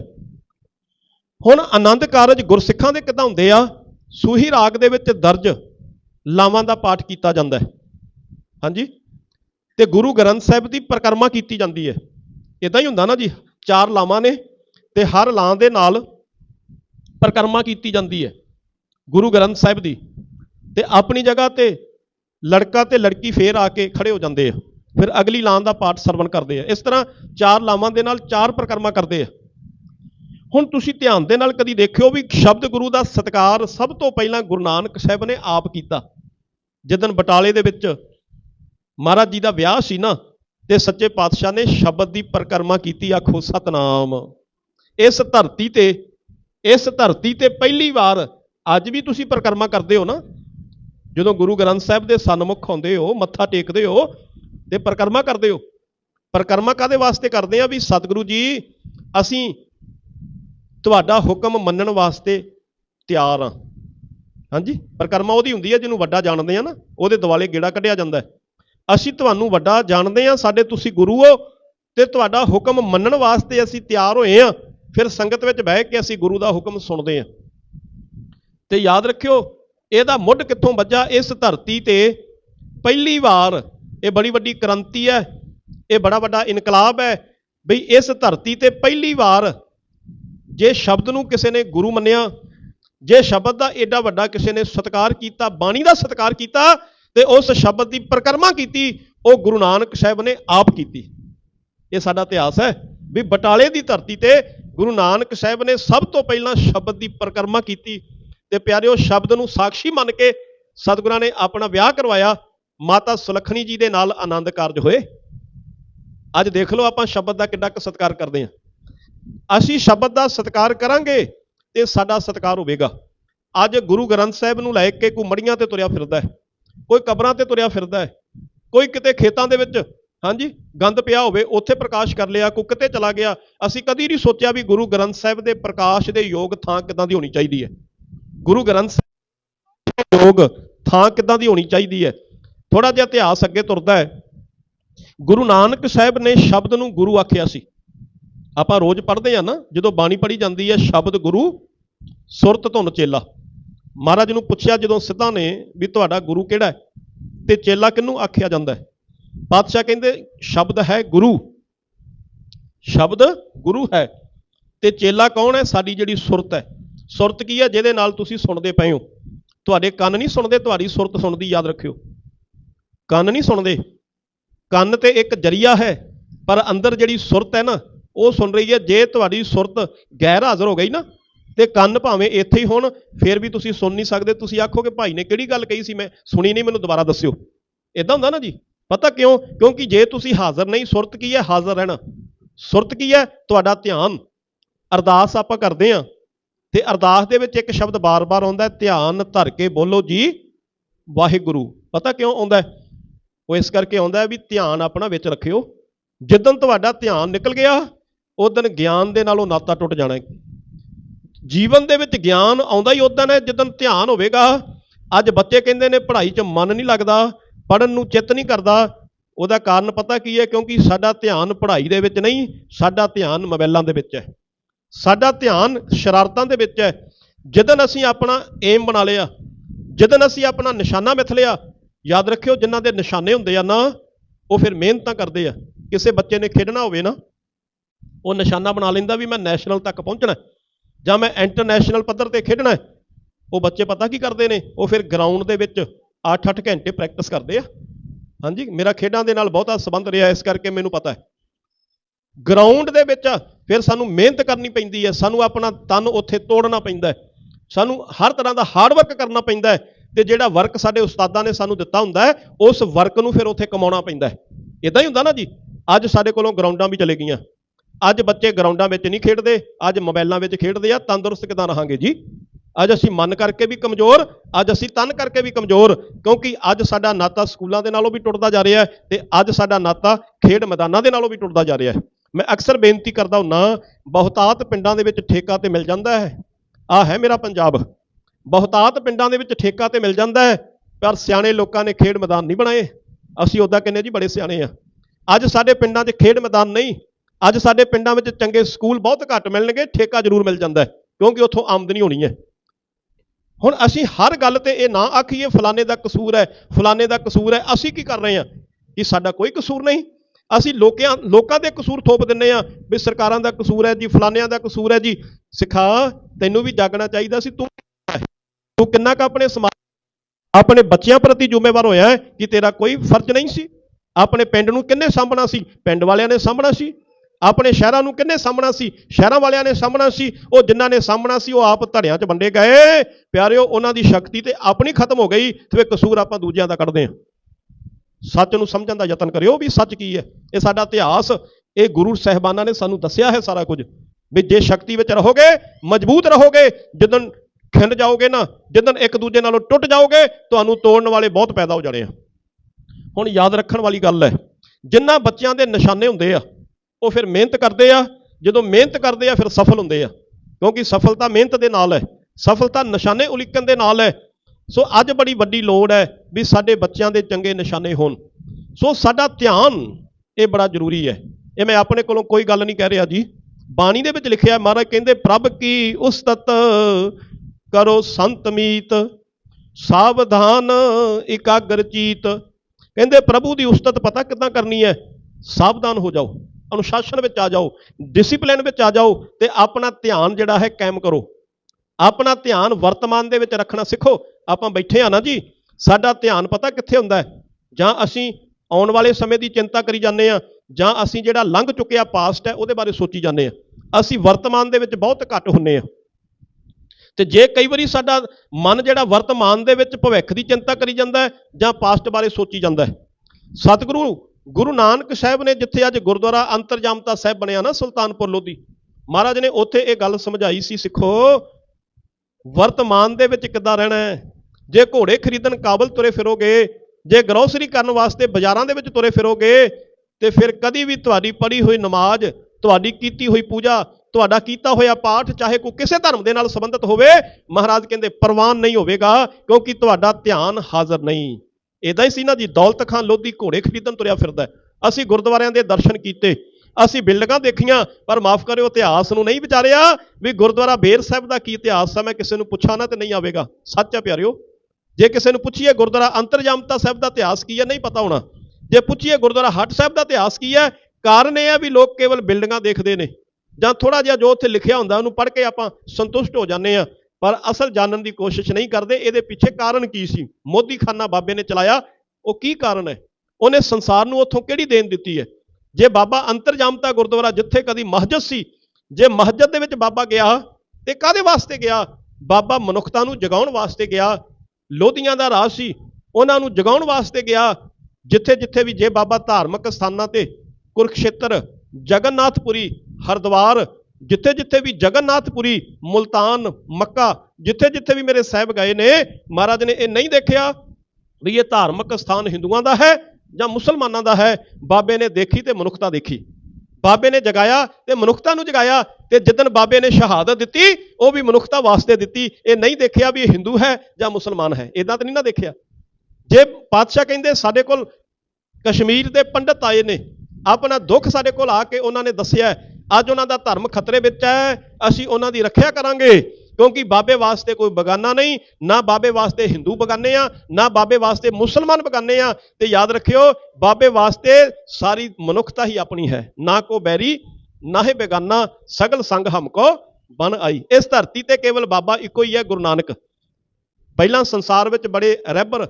ਹੁਣ ਆਨੰਦ ਕਾਰਜ ਗੁਰਸਿੱਖਾਂ ਦੇ ਕਿਦਾਂ ਹੁੰਦੇ ਆ, ਸੂਹੀ ਰਾਗ ਦੇ ਵਿੱਚ ਦਰਜ ਲਾਵਾਂ ਦਾ ਪਾਠ ਕੀਤਾ ਜਾਂਦਾ ਹੈ। ਹਾਂਜੀ? ਤੇ ਗੁਰੂ ਗ੍ਰੰਥ ਸਾਹਿਬ ਦੀ ਪ੍ਰਕਰਮਾ ਕੀਤੀ ਜਾਂਦੀ ਹੈ। ਇਦਾਂ ਹੀ ਹੁੰਦਾ ਨਾ ਜੀ, ਚਾਰ ਲਾਵਾਂ ਨੇ ਤੇ ਹਰ ਲਾਂ ਦੇ ਨਾਲ ਪ੍ਰਕਰਮਾ ਕੀਤੀ ਜਾਂਦੀ ਹੈ ਗੁਰੂ ਗ੍ਰੰਥ ਸਾਹਿਬ ਦੀ। ਤੇ ਆਪਣੀ ਜਗ੍ਹਾ ਤੇ ਲੜਕਾ ਤੇ ਲੜਕੀ ਫੇਰ ਆ ਕੇ ਖੜੇ ਹੋ ਜਾਂਦੇ ਆ। ਫਿਰ ਅਗਲੀ ਲਾਂ ਦਾ ਪਾਠ ਸਰਵਣ ਕਰਦੇ ਆ। ਇਸ ਤਰ੍ਹਾਂ ਚਾਰ ਲਾਵਾਂ ਦੇ ਨਾਲ ਚਾਰ ਪ੍ਰਕਰਮਾ ਕਰਦੇ ਆ। ਹੁਣ ਤੁਸੀਂ ਧਿਆਨ ਦੇ ਨਾਲ ਕਦੀ ਦੇਖਿਓ ਵੀ ਸ਼ਬਦ ਗੁਰੂ ਦਾ ਸਤਕਾਰ ਸਭ ਤੋਂ ਪਹਿਲਾਂ ਗੁਰੂ ਨਾਨਕ ਸਾਹਿਬ ਨੇ ਆਪ ਕੀਤਾ। ਜਦੋਂ ਬਟਾਲੇ ਦੇ ਵਿੱਚ ਮਹਾਰਾਜ ਜੀ ਦਾ ਵਿਆਹ ਸੀ ਨਾ, ਤੇ ਸੱਚੇ ਪਾਤਸ਼ਾਹ ਨੇ ਸ਼ਬਦ ਦੀ ਪ੍ਰਕਰਮਾ ਕੀਤੀ, ਆਖੋ, ਸਤਨਾਮ। ਇਸ ਧਰਤੀ ਤੇ, ਇਸ ਧਰਤੀ ਤੇ ਪਹਿਲੀ ਵਾਰ ਅੱਜ ਵੀ ਤੁਸੀਂ ਪ੍ਰਕਰਮਾ ਕਰਦੇ ਹੋ ਨਾ? ਜਦੋਂ ਗੁਰੂ ਗ੍ਰੰਥ ਸਾਹਿਬ ਦੇ ਸਨਮੁਖ ਹੁੰਦੇ ਹੋ, ਮੱਥਾ ਟੇਕਦੇ ਹੋ ਤੇ ਪ੍ਰਕਰਮਾ ਕਰਦੇ ਹੋ। ਪ੍ਰਕਰਮਾ ਕਾਦੇ ਵਾਸਤੇ ਕਰਦੇ ਆ ਵੀ ਸਤਿਗੁਰੂ ਜੀ, ਅਸੀਂ ਤੁਹਾਡਾ ਹੁਕਮ ਮੰਨਣ ਵਾਸਤੇ ਤਿਆਰ ਆ। ਹਾਂਜੀ? ਪ੍ਰਕਰਮਾ ਉਹਦੀ ਹੁੰਦੀ ਹੈ ਜਿਹਨੂੰ ਵੱਡਾ ਜਾਣਦੇ ਆ ਨਾ, ਉਹਦੇ ਦਿਵਾਲੇ ਗੇੜਾ ਕੱਢਿਆ ਜਾਂਦਾ ਅਸੀਂ ਤੁਹਾਨੂੰ ਵੱਡਾ ਜਾਣਦੇ ਆ, ਸਾਡੇ ਤੁਸੀਂ ਗੁਰੂ ਹੋ ਤੇ ਤੁਹਾਡਾ ਹੁਕਮ ਮੰਨਣ ਵਾਸਤੇ ਅਸੀਂ ਤਿਆਰ ਹੋਏ ਆ। ਫਿਰ ਸੰਗਤ ਵਿੱਚ ਬਹਿ ਕੇ ਅਸੀਂ ਗੁਰੂ ਦਾ ਹੁਕਮ ਸੁਣਦੇ ਆ। ਤੇ ਯਾਦ ਰੱਖਿਓ ਇਹਦਾ ਮੁੱਢ ਕਿੱਥੋਂ ਵੱਜਾ? ਇਸ ਧਰਤੀ ਤੇ ਪਹਿਲੀ ਵਾਰ ਇਹ ਬੜੀ ਵੱਡੀ ਕ੍ਰਾਂਤੀ ਹੈ, ਇਹ ਬੜਾ ਵੱਡਾ ਇਨਕਲਾਬ ਹੈ ਬਈ ਇਸ ਧਰਤੀ ਤੇ ਪਹਿਲੀ ਵਾਰ ਜੇ ਸ਼ਬਦ ਨੂੰ ਕਿਸੇ ਨੇ ਗੁਰੂ ਮੰਨਿਆ, ਜੇ ਸ਼ਬਦ ਦਾ ਏਡਾ ਵੱਡਾ ਕਿਸੇ ਨੇ ਸਤਿਕਾਰ ਕੀਤਾ, ਬਾਣੀ ਦਾ ਸਤਿਕਾਰ ਕੀਤਾ ਤੇ ਉਸ ਸ਼ਬਦ ਦੀ ਪ੍ਰਕਰਮਾ ਕੀਤੀ, ਉਹ ਗੁਰੂ ਨਾਨਕ ਸਾਹਿਬ ਨੇ ਆਪ ਕੀਤੀ। ਇਹ ਸਾਡਾ ਇਤਿਹਾਸ ਹੈ ਵੀ ਬਟਾਲੇ ਦੀ ਧਰਤੀ ਤੇ ਗੁਰੂ ਨਾਨਕ ਸਾਹਿਬ ਨੇ ਸਭ ਤੋਂ ਪਹਿਲਾਂ ਸ਼ਬਦ ਦੀ ਪ੍ਰਕਰਮਾ ਕੀਤੀ। ਤੇ ਪਿਆਰਿਓ, ਸ਼ਬਦ ਨੂੰ ਸਾਖੀ ਮੰਨ ਕੇ ਸਤਿਗੁਰਾਂ ਨੇ ਆਪਣਾ ਵਿਆਹ ਕਰਵਾਇਆ। ਮਾਤਾ ਸੁਲੱਖਣੀ ਜੀ ਦੇ ਨਾਲ ਆਨੰਦ ਕਾਰਜ ਹੋਏ। ਅੱਜ ਦੇਖ ਲਓ ਆਪਾਂ ਸ਼ਬਦ ਦਾ ਕਿੰਨਾ ਕੁ ਸਤਿਕਾਰ ਕਰਦੇ ਹਾਂ। ਅਸੀਂ ਸ਼ਬਦ ਦਾ ਸਤਿਕਾਰ ਕਰਾਂਗੇ ਤੇ ਸਾਡਾ ਸਤਿਕਾਰ ਹੋਵੇਗਾ। ਅੱਜ ਗੁਰੂ ਗ੍ਰੰਥ ਸਾਹਿਬ ਨੂੰ ਲੈ ਕੇ ਕੋਈ ਮੜੀਆਂ ਤੇ ਤੁਰਿਆ ਫਿਰਦਾ ਹੈ, ਕੋਈ ਕਬਰਾਂ ਤੇ ਤੁਰਿਆ ਫਿਰਦਾ ਹੈ, ਕੋਈ ਕਿਤੇ ਖੇਤਾਂ ਦੇ ਵਿੱਚ, ਹਾਂਜੀ, ਗੰਦ ਪਿਆ ਹੋਵੇ, ਉੱਥੇ ਪ੍ਰਕਾਸ਼ ਕਰ ਲਿਆ, ਕੋਈ ਕਿਤੇ ਚਲਾ ਗਿਆ। ਅਸੀਂ ਕਦੀ ਨਹੀਂ ਸੋਚਿਆ ਵੀ ਗੁਰੂ ਗ੍ਰੰਥ ਸਾਹਿਬ ਦੇ ਪ੍ਰਕਾਸ਼ ਦੇ ਯੋਗ ਥਾਂ ਕਿੱਦਾਂ ਦੀ ਹੋਣੀ ਚਾਹੀਦੀ ਹੈ। ਗੁਰੂ ਗ੍ਰੰਥ ਸਾਹਿਬ ਯੋਗ ਥਾਂ ਕਿੱਦਾਂ ਦੀ ਹੋਣੀ ਚਾਹੀਦੀ ਹੈ? ਥੋੜਾ ਜਿਹਾ ਇਤਿਹਾਸ ਅੱਗੇ ਤੁਰਦਾ ਹੈ। ਗੁਰੂ ਨਾਨਕ ਸਾਹਿਬ ਨੇ ਸ਼ਬਦ ਨੂੰ ਗੁਰੂ ਆਖਿਆ ਸੀ। ਆਪਾਂ ਰੋਜ਼ ਪੜ੍ਹਦੇ ਆ ਨਾ, ਜਦੋਂ ਬਾਣੀ ਪੜ੍ਹੀ ਜਾਂਦੀ ਹੈ, ਸ਼ਬਦ ਗੁਰੂ, ਸੁਰਤ ਧੁਨ ਚੇਲਾ। ਮਹਾਰਾਜ ਨੂੰ ਪੁੱਛਿਆ ਜਦੋਂ ਸਿੱਧਾ ਨੇ ਵੀ ਤੁਹਾਡਾ ਗੁਰੂ ਕਿਹੜਾ ਹੈ? ਤੇ ਚੇਲਾ ਕਿਹਨੂੰ ਆਖਿਆ ਜਾਂਦਾ ਹੈ? ਪਾਤਸ਼ਾਹ ਕਹਿੰਦੇ, ਸ਼ਬਦ ਹੈ ਗੁਰੂ। ਸ਼ਬਦ ਗੁਰੂ ਹੈ। ਤੇ ਚੇਲਾ ਕੌਣ ਹੈ? ਸਾਡੀ ਜਿਹੜੀ ਸੁਰਤ ਹੈ। ਸੁਰਤ ਕੀ ਹੈ ਜਿਹਦੇ ਨਾਲ ਤੁਸੀਂ ਸੁਣਦੇ ਪਏ ਹੋ? ਤੁਹਾਡੇ ਕੰਨ ਨਹੀਂ ਸੁਣਦੇ, ਤੁਹਾਡੀ ਸੁਰਤ ਸੁਣਦੀ ਯਾਦ ਰੱਖਿਓ। ਕੰਨ ਨਹੀਂ ਸੁਣਦੇ। ਕੰਨ ਤੇ ਇੱਕ ਜਰੀਆ ਹੈ, ਪਰ ਅੰਦਰ ਜਿਹੜੀ ਸੁਰਤ ਹੈ ਨਾ, ਉਹ ਸੁਣ ਰਹੀ ਹੈ। ਜੇ ਤੁਹਾਡੀ ਸੁਰਤ ਗੈਰ ਹਾਜ਼ਰ ਹੋ ਗਈ ਨਾ, ਤੇ ਕੰਨ ਭਾਵੇਂ ਇੱਥੇ ਹੀ ਹੋਣ, ਫਿਰ ਵੀ ਤੁਸੀਂ ਸੁਣ ਨਹੀਂ ਸਕਦੇ। ਤੁਸੀਂ ਆਖੋਗੇ ਭਾਈ ਨੇ ਕਿਹੜੀ ਗੱਲ ਕਹੀ ਸੀ? ਮੈਂ ਸੁਣੀ ਨਹੀਂ, ਮੈਨੂੰ ਦੁਬਾਰਾ ਦੱਸਿਓ। ਇਦਾਂ ਹੁੰਦਾ ਨਾ ਜੀ। ਪਤਾ ਕਿਉਂ? ਕਿਉਂਕਿ ਜੇ ਤੁਸੀਂ ਹਾਜ਼ਰ ਨਹੀਂ, ਸੁਰਤ ਕੀ ਹੈ? ਹਾਜ਼ਰ ਰਹਿਣਾ। ਸੁਰਤ ਕੀ ਹੈ? ਤੁਹਾਡਾ ਧਿਆਨ। ਅਰਦਾਸ ਆਪਾਂ ਕਰਦੇ ਆ ਤੇ ਅਰਦਾਸ ਦੇ ਵਿੱਚ ਇੱਕ ਸ਼ਬਦ ਬਾਰ-ਬਾਰ ਆਉਂਦਾ ਧਿਆਨ ਧਰ ਕੇ ਬੋਲੋ ਜੀ, ਵਾਹਿਗੁਰੂ। ਪਤਾ ਕਿਉਂ ਆਉਂਦਾ ਉਹ ਇਸ ਕਰਕੇ ਆਉਂਦਾ ਵੀ ਧਿਆਨ ਆਪਣਾ ਵਿੱਚ ਰੱਖਿਓ। ਜਿੱਦਨ ਤੁਹਾਡਾ ਧਿਆਨ ਨਿਕਲ ਗਿਆ ਉਦੋਂ ਗਿਆਨ ਦੇ ਨਾਲੋਂ ਨਾਤਾ ਟੁੱਟ ਜਾਣਾ ਹੈ। ਜੀਵਨ ਦੇ ਵਿੱਚ ਗਿਆਨ ਆਉਂਦਾ ਹੀ ਉਦੋਂ ਹੈ ਜਦੋਂ ਧਿਆਨ ਹੋਵੇਗਾ। ਅੱਜ ਬੱਚੇ ਕਹਿੰਦੇ ਨੇ, ਪੜ੍ਹਾਈ 'ਚ ਮਨ ਨਹੀਂ ਲੱਗਦਾ ਪੜਨ ਨੂੰ ਚਿੱਤ ਨਹੀਂ ਕਰਦਾ। ਉਹਦਾ ਕਾਰਨ ਪਤਾ ਕੀ ਹੈ? ਕਿਉਂਕਿ ਸਾਡਾ ਧਿਆਨ ਪੜ੍ਹਾਈ ਦੇ ਵਿੱਚ ਨਹੀਂ, ਸਾਡਾ ਧਿਆਨ ਮੋਬਾਈਲਾਂ ਦੇ ਵਿੱਚ ਹੈ। ਸਾਡਾ ਧਿਆਨ ਸ਼ਰਾਰਤਾਂ ਦੇ ਵਿੱਚ ਹੈ। ਜਦੋਂ ਅਸੀਂ ਆਪਣਾ ਏਮ ਬਣਾ ਲਿਆ ਜਦੋਂ ਅਸੀਂ ਆਪਣਾ ਨਿਸ਼ਾਨਾ ਮਿਥ ਲਿਆ, ਯਾਦ ਰੱਖਿਓ ਜਿਨ੍ਹਾਂ ਦੇ ਨਿਸ਼ਾਨੇ ਹੁੰਦੇ ਆ ਨਾ, ਉਹ ਫਿਰ ਮਿਹਨਤਾਂ ਕਰਦੇ ਆ। ਕਿਸੇ ਬੱਚੇ ਨੇ ਖੇਡਣਾ ਹੋਵੇ ਨਾ, ਉਹ ਨਿਸ਼ਾਨਾ ਬਣਾ ਲੈਂਦਾ ਵੀ ਮੈਂ ਨੈਸ਼ਨਲ ਤੱਕ ਪਹੁੰਚਣਾ ਜਾਂ ਮੈਂ ਇੰਟਰਨੈਸ਼ਨਲ ਪੱਧਰ ਤੇ ਖੇਡਣਾ ਉਹ ਬੱਚੇ ਪਤਾ ਕੀ ਕਰਦੇ ਨੇ? ਉਹ ਫਿਰ ਗਰਾਊਂਡ ਦੇ ਵਿੱਚ 8-8 ਘੰਟੇ ਪ੍ਰੈਕਟਿਸ ਕਰਦੇ ਆ। ਹਾਂਜੀ, ਮੇਰਾ ਖੇਡਾਂ ਦੇ ਨਾਲ ਬਹੁਤਾ ਸੰਬੰਧ ਰਿਹਾ, ਇਸ ਕਰਕੇ ਮੈਨੂੰ ਪਤਾ ਹੈ। ਗਰਾਊਂਡ ਦੇ ਵਿੱਚ ਫਿਰ ਸਾਨੂੰ ਮਿਹਨਤ ਕਰਨੀ ਪੈਂਦੀ ਹੈ, ਸਾਨੂੰ ਆਪਣਾ ਤਨ ਉੱਥੇ ਤੋੜਨਾ ਪੈਂਦਾ ਹੈ। ਸਾਨੂੰ ਹਰ ਤਰ੍ਹਾਂ ਦਾ ਹਾਰਡ ਵਰਕ ਕਰਨਾ ਪੈਂਦਾ ਹੈ ਤੇ ਜਿਹੜਾ ਵਰਕ ਸਾਡੇ ਉਸਤਾਦਾਂ ਨੇ ਸਾਨੂੰ ਦਿੱਤਾ ਹੁੰਦਾ ਹੈ, ਉਸ ਵਰਕ ਨੂੰ ਫਿਰ ਉੱਥੇ ਕਮਾਉਣਾ ਪੈਂਦਾ ਹੈ। ਇਦਾਂ ਹੀ ਹੁੰਦਾ ਨਾ ਜੀ, ਅੱਜ ਸਾਡੇ ਕੋਲੋਂ ਗਰਾਊਂਡਾਂ ਵੀ ਚਲੇ ਗਈਆਂ। ਅੱਜ ਬੱਚੇ ਗਰਾਊਂਡਾਂ ਵਿੱਚ ਨਹੀਂ ਖੇਡਦੇ, ਅੱਜ ਮੋਬਾਈਲਾਂ ਵਿੱਚ ਖੇਡਦੇ ਆ, ਤੰਦਰੁਸਤ ਕਿਦਾਂ ਰਹਾਂਗੇ ਜੀ? ਅੱਜ ਅਸੀਂ ਮਨ ਕਰਕੇ ਵੀ ਕਮਜ਼ੋਰ, ਅੱਜ ਅਸੀਂ ਤਨ ਕਰਕੇ ਵੀ ਕਮਜ਼ੋਰ, ਕਿਉਂਕਿ ਅੱਜ ਸਾਡਾ ਨਾਤਾ ਸਕੂਲਾਂ ਦੇ ਨਾਲੋਂ ਵੀ ਟੁੱਟਦਾ ਜਾ ਰਿਹਾ ਹੈ ਤੇ ਅੱਜ ਸਾਡਾ ਨਾਤਾ ਖੇਡ ਮੈਦਾਨਾਂ ਦੇ ਨਾਲੋਂ ਵੀ ਟੁੱਟਦਾ ਜਾ ਰਿਹਾ ਹੈ। ਮੈਂ ਅਕਸਰ ਬੇਨਤੀ ਕਰਦਾ ਹੁੰਨਾ, ਬਹੁਤਾਤ ਪਿੰਡਾਂ ਦੇ ਵਿੱਚ ਠੇਕਾ ਤੇ ਮਿਲ ਜਾਂਦਾ ਹੈ। ਆ ਹੈ ਮੇਰਾ ਪੰਜਾਬ। ਬਹੁਤਾਤ ਪਿੰਡਾਂ ਦੇ ਵਿੱਚ ਠੇਕਾ ਤੇ ਮਿਲ ਜਾਂਦਾ ਹੈ, ਪਰ ਸਿਆਣੇ ਲੋਕਾਂ ਨੇ ਖੇਡ ਮੈਦਾਨ ਨਹੀਂ ਬਣਾਏ। ਅਸੀਂ ਉਦਾਂ ਕਹਿੰਦੇ ਜੀ, ਬੜੇ ਸਿਆਣੇ ਆ ਅੱਜ ਸਾਡੇ ਪਿੰਡਾਂ 'ਚ ਖੇਡ ਮੈਦਾਨ ਨਹੀਂ। ਅੱਜ ਸਾਡੇ ਪਿੰਡਾਂ ਵਿੱਚ ਚੰਗੇ ਸਕੂਲ ਬਹੁਤ ਘੱਟ ਮਿਲਣਗੇ, ਠੇਕਾ ਜ਼ਰੂਰ ਮਿਲ ਜਾਂਦਾ ਹੈ, ਕਿਉਂਕਿ ਉੱਥੋਂ ਆਮਦਨੀ ਹੋਣੀ ਹੈ। ਹੁਣ ਅਸੀਂ ਹਰ ਗੱਲ ਤੇ ਇਹ ਨਾ ਆਖੀਏ, ਫਲਾਣੇ ਦਾ ਕਸੂਰ ਹੈ, ਫਲਾਣੇ ਦਾ ਕਸੂਰ ਹੈ, ਅਸੀਂ ਕੀ ਕਰ ਰਹੇ ਹਾਂ? ਕਿ ਸਾਡਾ ਕੋਈ ਕਸੂਰ ਨਹੀਂ? ਅਸੀਂ ਲੋਕਾਂ ਲੋਕਾਂ ਦੇ ਕਸੂਰ ਥੋਪ ਦਿੰਨੇ ਆ ਵੀ ਸਰਕਾਰਾਂ ਦਾ ਕਸੂਰ ਹੈ ਜੀ ਫਲਾਨਿਆਂ ਦਾ ਕਸੂਰ ਹੈ ਜੀ। ਸਿਖਾ, ਤੈਨੂੰ ਵੀ ਜਾਗਣਾ ਚਾਹੀਦਾ ਸੀ, ਤੂੰ ਤੂੰ ਕਿੰਨਾ ਕੁ ਆਪਣੇ ਸਮਾਜ, ਆਪਣੇ ਬੱਚਿਆਂ ਪ੍ਰਤੀ ਜ਼ਿੰਮੇਵਾਰ ਹੋਇਆ ਕਿ ਤੇਰਾ ਕੋਈ ਫਰਜ਼ ਨਹੀਂ ਸੀ? ਆਪਣੇ ਪਿੰਡ ਨੂੰ ਕਿੰਨੇ ਸਾਂਭਣਾ ਸੀ? ਪਿੰਡ ਵਾਲਿਆਂ ਨੇ ਸਾਂਭਣਾ ਸੀ? ਆਪਣੇ ਸ਼ਹਿਰਾਂ ਨੂੰ ਕਿੰਨੇ ਸਾਂਭਣਾ ਸੀ? ਸ਼ਹਿਰਾਂ ਵਾਲਿਆਂ ਨੇ ਸਾਂਭਣਾ ਸੀ? ਉਹ ਜਿਨ੍ਹਾਂ ਨੇ ਸਾਂਭਣਾ ਸੀ, ਉਹ ਆਪ ਧੜਿਆਂ 'ਚ ਵੰਡੇ ਗਏ। ਪਿਆਰਿਓ, ਉਹਨਾਂ ਦੀ ਸ਼ਕਤੀ ਤੇ ਆਪਣੀ ਖਤਮ ਹੋ ਗਈ ਤੇ ਕਸੂਰ ਆਪਾਂ ਦੂਜਿਆਂ ਦਾ ਕੱਢਦੇ ਹਾਂ। ਸੱਚ ਨੂੰ ਸਮਝਣ ਦਾ ਯਤਨ ਕਰਿਓ ਵੀ ਸੱਚ ਕੀ ਹੈ। ਇਹ ਸਾਡਾ ਇਤਿਹਾਸ, ਇਹ ਗੁਰੂ ਸਾਹਿਬਾਨਾਂ ਨੇ ਸਾਨੂੰ ਦੱਸਿਆ ਹੈ ਸਾਰਾ ਕੁਝ। ਵੀ ਜੇ ਸ਼ਕਤੀ ਵਿੱਚ ਰਹੋਗੇ, ਮਜ਼ਬੂਤ ਰਹੋਗੇ ਜਦੋਂ ਖਿੰਡ ਜਾਓਗੇ ਨਾ ਜਦੋਂ ਇੱਕ ਦੂਜੇ ਨਾਲੋਂ ਟੁੱਟ ਜਾਓਗੇ, ਤੁਹਾਨੂੰ ਤੋੜਨ ਵਾਲੇ ਬਹੁਤ ਪੈਦਾ ਹੋ ਜਾਣੇ ਆ। ਹੁਣ ਯਾਦ ਰੱਖਣ ਵਾਲੀ ਗੱਲ ਹੈ, ਜਿੰਨਾ ਬੱਚਿਆਂ ਦੇ ਨਿਸ਼ਾਨੇ ਹੁੰਦੇ ਆ, ਉਹ ਫਿਰ ਮਿਹਨਤ ਕਰਦੇ ਆ, ਜਦੋਂ ਮਿਹਨਤ ਕਰਦੇ ਆ, ਫਿਰ ਸਫਲ ਹੁੰਦੇ ਆ। ਕਿਉਂਕਿ ਸਫਲਤਾ ਮਿਹਨਤ ਦੇ ਨਾਲ ਹੈ, ਸਫਲਤਾ ਨਿਸ਼ਾਨੇ ਉਲੀਕਣ ਦੇ ਨਾਲ ਹੈ ਸੋ ਅੱਜ ਬੜੀ ਵੱਡੀ ਲੋੜ ਹੈ ਵੀ ਸਾਡੇ ਬੱਚਿਆਂ ਦੇ ਚੰਗੇ ਨਿਸ਼ਾਨੇ ਹੋਣ। ਸੋ ਸਾਡਾ ਧਿਆਨ ਇਹ ਬੜਾ ਜ਼ਰੂਰੀ ਹੈ। ਇਹ ਮੈਂ ਆਪਣੇ ਕੋਲੋਂ ਕੋਈ ਗੱਲ ਨਹੀਂ ਕਹਿ ਰਿਹਾ ਜੀ। ਬਾਣੀ ਦੇ ਵਿੱਚ ਲਿਖਿਆ ਮਹਾਰਾਜ ਕਹਿੰਦੇ, ਪ੍ਰਭ ਕੀ ਉਸਤਤ ਕਰੋ ਸੰਤ ਮੀਤ, ਸਾਵਧਾਨ ਇਕਾਗਰ ਚੀਤ। ਕਹਿੰਦੇ, ਪ੍ਰਭੂ ਦੀ ਉਸਤਤ ਪਤਾ ਕਿੱਦਾਂ ਕਰਨੀ ਹੈ? ਸਾਵਧਾਨ ਹੋ ਜਾਓ, ਅਨੁਸ਼ਾਸਨ ਵਿੱਚ ਆ ਜਾਓ ਡਿਸਪਲਿਨ ਵਿੱਚ ਆ ਜਾਓ ਤੇ ਆਪਣਾ ਧਿਆਨ ਜਿਹੜਾ ਹੈ ਕਾਇਮ ਕਰੋ। ਆਪਣਾ ਧਿਆਨ ਵਰਤਮਾਨ ਦੇ ਵਿੱਚ ਰੱਖਣਾ ਸਿੱਖੋ। ਆਪਾਂ ਬੈਠੇ ਆ ਨਾ ਜੀ, ਸਾਡਾ ਧਿਆਨ ਪਤਾ ਕਿੱਥੇ ਹੁੰਦਾ ਹੈ? ਜਾਂ ਅਸੀਂ ਆਉਣ ਵਾਲੇ ਸਮੇਂ ਦੀ ਚਿੰਤਾ ਕਰੀ ਜਾਂਦੇ ਆ ਜਾਂ ਅਸੀਂ ਜਿਹੜਾ ਲੰਘ ਚੁੱਕਿਆ ਪਾਸਟ ਹੈ, ਉਹਦੇ ਬਾਰੇ ਸੋਚੀ ਜਾਂਦੇ ਆ ਅਸੀਂ ਵਰਤਮਾਨ ਦੇ ਵਿੱਚ ਬਹੁਤ ਘੱਟ ਹੁੰਨੇ ਆ ਤੇ ਜੇ ਕਈ ਵਾਰੀ ਸਾਡਾ ਮਨ ਜਿਹੜਾ ਵਰਤਮਾਨ ਦੇ ਵਿੱਚ ਭਵਿੱਖ ਦੀ ਚਿੰਤਾ ਕਰੀ ਜਾਂਦਾ ਹੈ, ਜਾਂ ਪਾਸਟ ਬਾਰੇ ਸੋਚੀ ਜਾਂਦਾ ਹੈ। ਸਤਿਗੁਰੂ, ਗੁਰੂ ਨਾਨਕ ਸਾਹਿਬ ਨੇ ਜਿੱਥੇ ਅੱਜ ਗੁਰਦੁਆਰਾ ਅੰਤਰਜਾਮਤਾ ਸਾਹਿਬ ਬਣਿਆ ਨਾ ਸੁਲਤਾਨਪੁਰ ਲੋਧੀ, ਮਹਾਰਾਜ ਨੇ ਉੱਥੇ ਇਹ ਗੱਲ ਸਮਝਾਈ ਸੀ, ਸਿੱਖੋ ਵਰਤਮਾਨ ਦੇ ਵਿੱਚ ਕਿੱਦਾਂ ਰਹਿਣਾ ਹੈ? ਜੇ ਘੋੜੇ ਖਰੀਦਣ ਕਾਬਲ ਤੁਰੇ ਫਿਰੋਗੇ, ਜੇ ਗਰੋਸਰੀ ਕਰਨ ਵਾਸਤੇ ਬਾਜ਼ਾਰਾਂ ਦੇ ਵਿੱਚ ਤੁਰੇ ਫਿਰੋਗੇ, ਤੇ ਫਿਰ ਕਦੀ ਵੀ ਤੁਹਾਡੀ ਪੜ੍ਹੀ ਹੋਈ ਨਮਾਜ਼, ਤੁਹਾਡੀ ਕੀਤੀ ਹੋਈ ਪੂਜਾ, ਤੁਹਾਡਾ ਕੀਤਾ ਹੋਇਆ ਪਾਠ, ਚਾਹੇ ਕੋਈ ਕਿਸੇ ਧਰਮ ਦੇ ਨਾਲ ਸੰਬੰਧਿਤ ਹੋਵੇ, ਮਹਾਰਾਜ ਕਹਿੰਦੇ ਪ੍ਰਵਾਨ ਨਹੀਂ ਹੋਵੇਗਾ, ਕਿਉਂਕਿ ਤੁਹਾਡਾ ਧਿਆਨ ਹਾਜ਼ਰ ਨਹੀਂ। ਇਦਾਂ ਹੀ ਸੀ ਨਾ ਜੀ, ਦੌਲਤ ਖਾਨ ਲੋਧੀ ਘੋੜੇ ਖਰੀਦਣ ਤੁਰਿਆ ਫਿਰਦਾ ਅਸੀਂ ਗੁਰਦੁਆਰਿਆਂ ਦੇ ਦਰਸ਼ਨ ਕੀਤੇ। ਅਸੀਂ ਬਿਲਡਿੰਗਾਂ ਦੇਖੀਆਂ, ਪਰ ਮਾਫ ਕਰਿਓ, ਇਤਿਹਾਸ ਨੂੰ ਨਹੀਂ ਵਿਚਾਰਿਆ। ਵੀ ਗੁਰਦੁਆਰਾ ਬੇਰ ਸਾਹਿਬ ਦਾ ਕੀ ਇਤਿਹਾਸ ਹੈ ਮੈਂ ਕਿਸੇ ਨੂੰ ਪੁੱਛਾਂ ਨਾ ਤੇ ਨਹੀਂ ਆਵੇਗਾ। ਸੱਚ ਹੈ ਪਿਆਰਿਓ, ਜੇ ਕਿਸੇ ਨੂੰ ਪੁੱਛੀਏ ਗੁਰਦੁਆਰਾ ਅੰਤਰਜਾਮਤਾ ਸਾਹਿਬ ਦਾ ਇਤਿਹਾਸ ਕੀ ਹੈ ਨਹੀਂ ਪਤਾ ਹੋਣਾ। ਜੇ ਪੁੱਛੀਏ ਗੁਰਦੁਆਰਾ ਹੱਟ ਸਾਹਿਬ ਦਾ ਇਤਿਹਾਸ ਕੀ ਹੈ ਕਾਰਨ ਇਹ ਹੈ ਵੀ ਲੋਕ ਕੇਵਲ ਬਿਲਡਿੰਗਾਂ ਦੇਖਦੇ ਨੇ। ਜਾਂ ਥੋੜਾ ਜਿਹਾ ਜੋ ਉੱਥੇ ਲਿਖਿਆ ਹੁੰਦਾ, ਉਹਨੂੰ ਪੜ੍ਹ ਕੇ ਆਪਾਂ ਸੰਤੁਸ਼ਟ ਹੋ ਜਾਂਦੇ ਆ ਪਰ ਅਸਲ ਜਾਣਨ ਦੀ ਕੋਸ਼ਿਸ਼ ਨਹੀਂ ਕਰਦੇ, ਇਹਦੇ ਪਿੱਛੇ ਕਾਰਨ ਕੀ ਸੀ? ਮੋਦੀ ਖਾਨਾ ਬਾਬੇ ਨੇ ਚਲਾਇਆ, ਉਹ ਕੀ ਕਾਰਨ ਹੈ? ਉਹਨੇ ਸੰਸਾਰ ਨੂੰ ਉੱਥੋਂ ਕਿਹੜੀ ਦੇਣ ਦਿੱਤੀ ਹੈ? ਜੇ ਬਾਬਾ ਅੰਤਰਜਾਮਤਾ ਗੁਰਦੁਆਰਾ ਜਿੱਥੇ ਕਦੀ ਮਸਜਿਦ ਸੀ, ਜੇ ਮਸਜਿਦ ਦੇ ਵਿੱਚ ਬਾਬਾ ਗਿਆ ਤੇ ਕਾਦੇ ਵਾਸਤੇ ਗਿਆ? ਬਾਬਾ ਮਨੁੱਖਤਾ ਨੂੰ ਜਗਾਉਣ ਵਾਸਤੇ ਗਿਆ, ਲੋਧੀਆਂ ਦਾ ਰਾਜ ਸੀ, ਉਹਨਾਂ ਨੂੰ ਜਗਾਉਣ ਵਾਸਤੇ ਗਿਆ ਜਿੱਥੇ ਜਿੱਥੇ ਵੀ ਜੇ ਬਾਬਾ ਧਾਰਮਿਕ ਸਥਾਨਾਂ ਤੇ ਕੁਰਕਸ਼ੇਤਰ, ਜਗਨਨਾਥਪੁਰੀ, ਹਰਿਦੁਆਰ ਜਿੱਥੇ ਜਿੱਥੇ ਵੀ ਜਗਨਨਾਥਪੁਰੀ, ਮੁਲਤਾਨ, ਮੱਕਾ ਜਿੱਥੇ ਜਿੱਥੇ ਵੀ ਮੇਰੇ ਸਾਹਿਬ ਗਏ ਨੇ, ਮਹਾਰਾਜ ਨੇ ਇਹ ਨਹੀਂ ਦੇਖਿਆ ਵੀ ਇਹ ਧਾਰਮਿਕ ਸਥਾਨ ਹਿੰਦੂਆਂ ਦਾ ਹੈ ਜਾਂ ਮੁਸਲਮਾਨਾਂ ਦਾ ਹੈ, ਬਾਬੇ ਨੇ ਦੇਖੀ ਤੇ ਮਨੁੱਖਤਾ ਦੇਖੀ। ਬਾਬੇ ਨੇ ਜਗਾਇਆ ਤੇ ਮਨੁੱਖਤਾ ਨੂੰ ਜਗਾਇਆ ਤੇ ਜਿੱਦਨ ਬਾਬੇ ਨੇ ਸ਼ਹਾਦਤ ਦਿੱਤੀ, ਉਹ ਵੀ ਮਨੁੱਖਤਾ ਵਾਸਤੇ ਦਿੱਤੀ। ਇਹ ਨਹੀਂ ਦੇਖਿਆ ਵੀ ਇਹ ਹਿੰਦੂ ਹੈ ਜਾਂ ਮੁਸਲਮਾਨ ਹੈ। ਇਦਾਂ ਤਾਂ ਨਹੀਂ ਨਾ ਦੇਖਿਆ। ਜੇ ਪਾਤਸ਼ਾਹ ਕਹਿੰਦੇ ਸਾਡੇ ਕੋਲ ਕਸ਼ਮੀਰ ਦੇ ਪੰਡਤ ਆਏ ਨੇ, ਆਪਣਾ ਦੁੱਖ ਸਾਡੇ ਕੋਲ ਆ ਕੇ ਉਹਨਾਂ ਨੇ ਦੱਸਿਆ, ਅੱਜ ਉਹਨਾਂ ਦਾ ਧਰਮ ਖਤਰੇ ਵਿੱਚ ਹੈ, ਅਸੀਂ ਉਹਨਾਂ ਦੀ ਰੱਖਿਆ ਕਰਾਂਗੇ। ਕਿਉਂਕਿ ਬਾਬੇ ਵਾਸਤੇ ਕੋਈ ਬਗਾਨਾ ਨਹੀਂ, ਨਾ ਬਾਬੇ ਵਾਸਤੇ ਹਿੰਦੂ ਬਗਾਨੇ ਆ, ਨਾ ਬਾਬੇ ਵਾਸਤੇ ਮੁਸਲਮਾਨ ਬਗਾਨੇ ਆ। ਤੇ ਯਾਦ ਰੱਖਿਓ, ਬਾਬੇ ਵਾਸਤੇ ਸਾਰੀ ਮਨੁੱਖਤਾ ਹੀ ਆਪਣੀ ਹੈ। ਨਾ ਕੋ ਬੈਰੀ, ਨਾ ਹੈ ਬੇਗਾਨਾ, ਸਗਲ ਸੰਗ ਹਮਕੋ ਬਨ ਆਈ। ਇਸ ਧਰਤੀ ਤੇ ਕੇਵਲ ਬਾਬਾ ਇੱਕੋ ਹੀ ਹੈ, ਗੁਰੂ ਨਾਨਕ। ਪਹਿਲਾਂ ਸੰਸਾਰ ਵਿੱਚ ਬੜੇ ਰਹਿਬਰ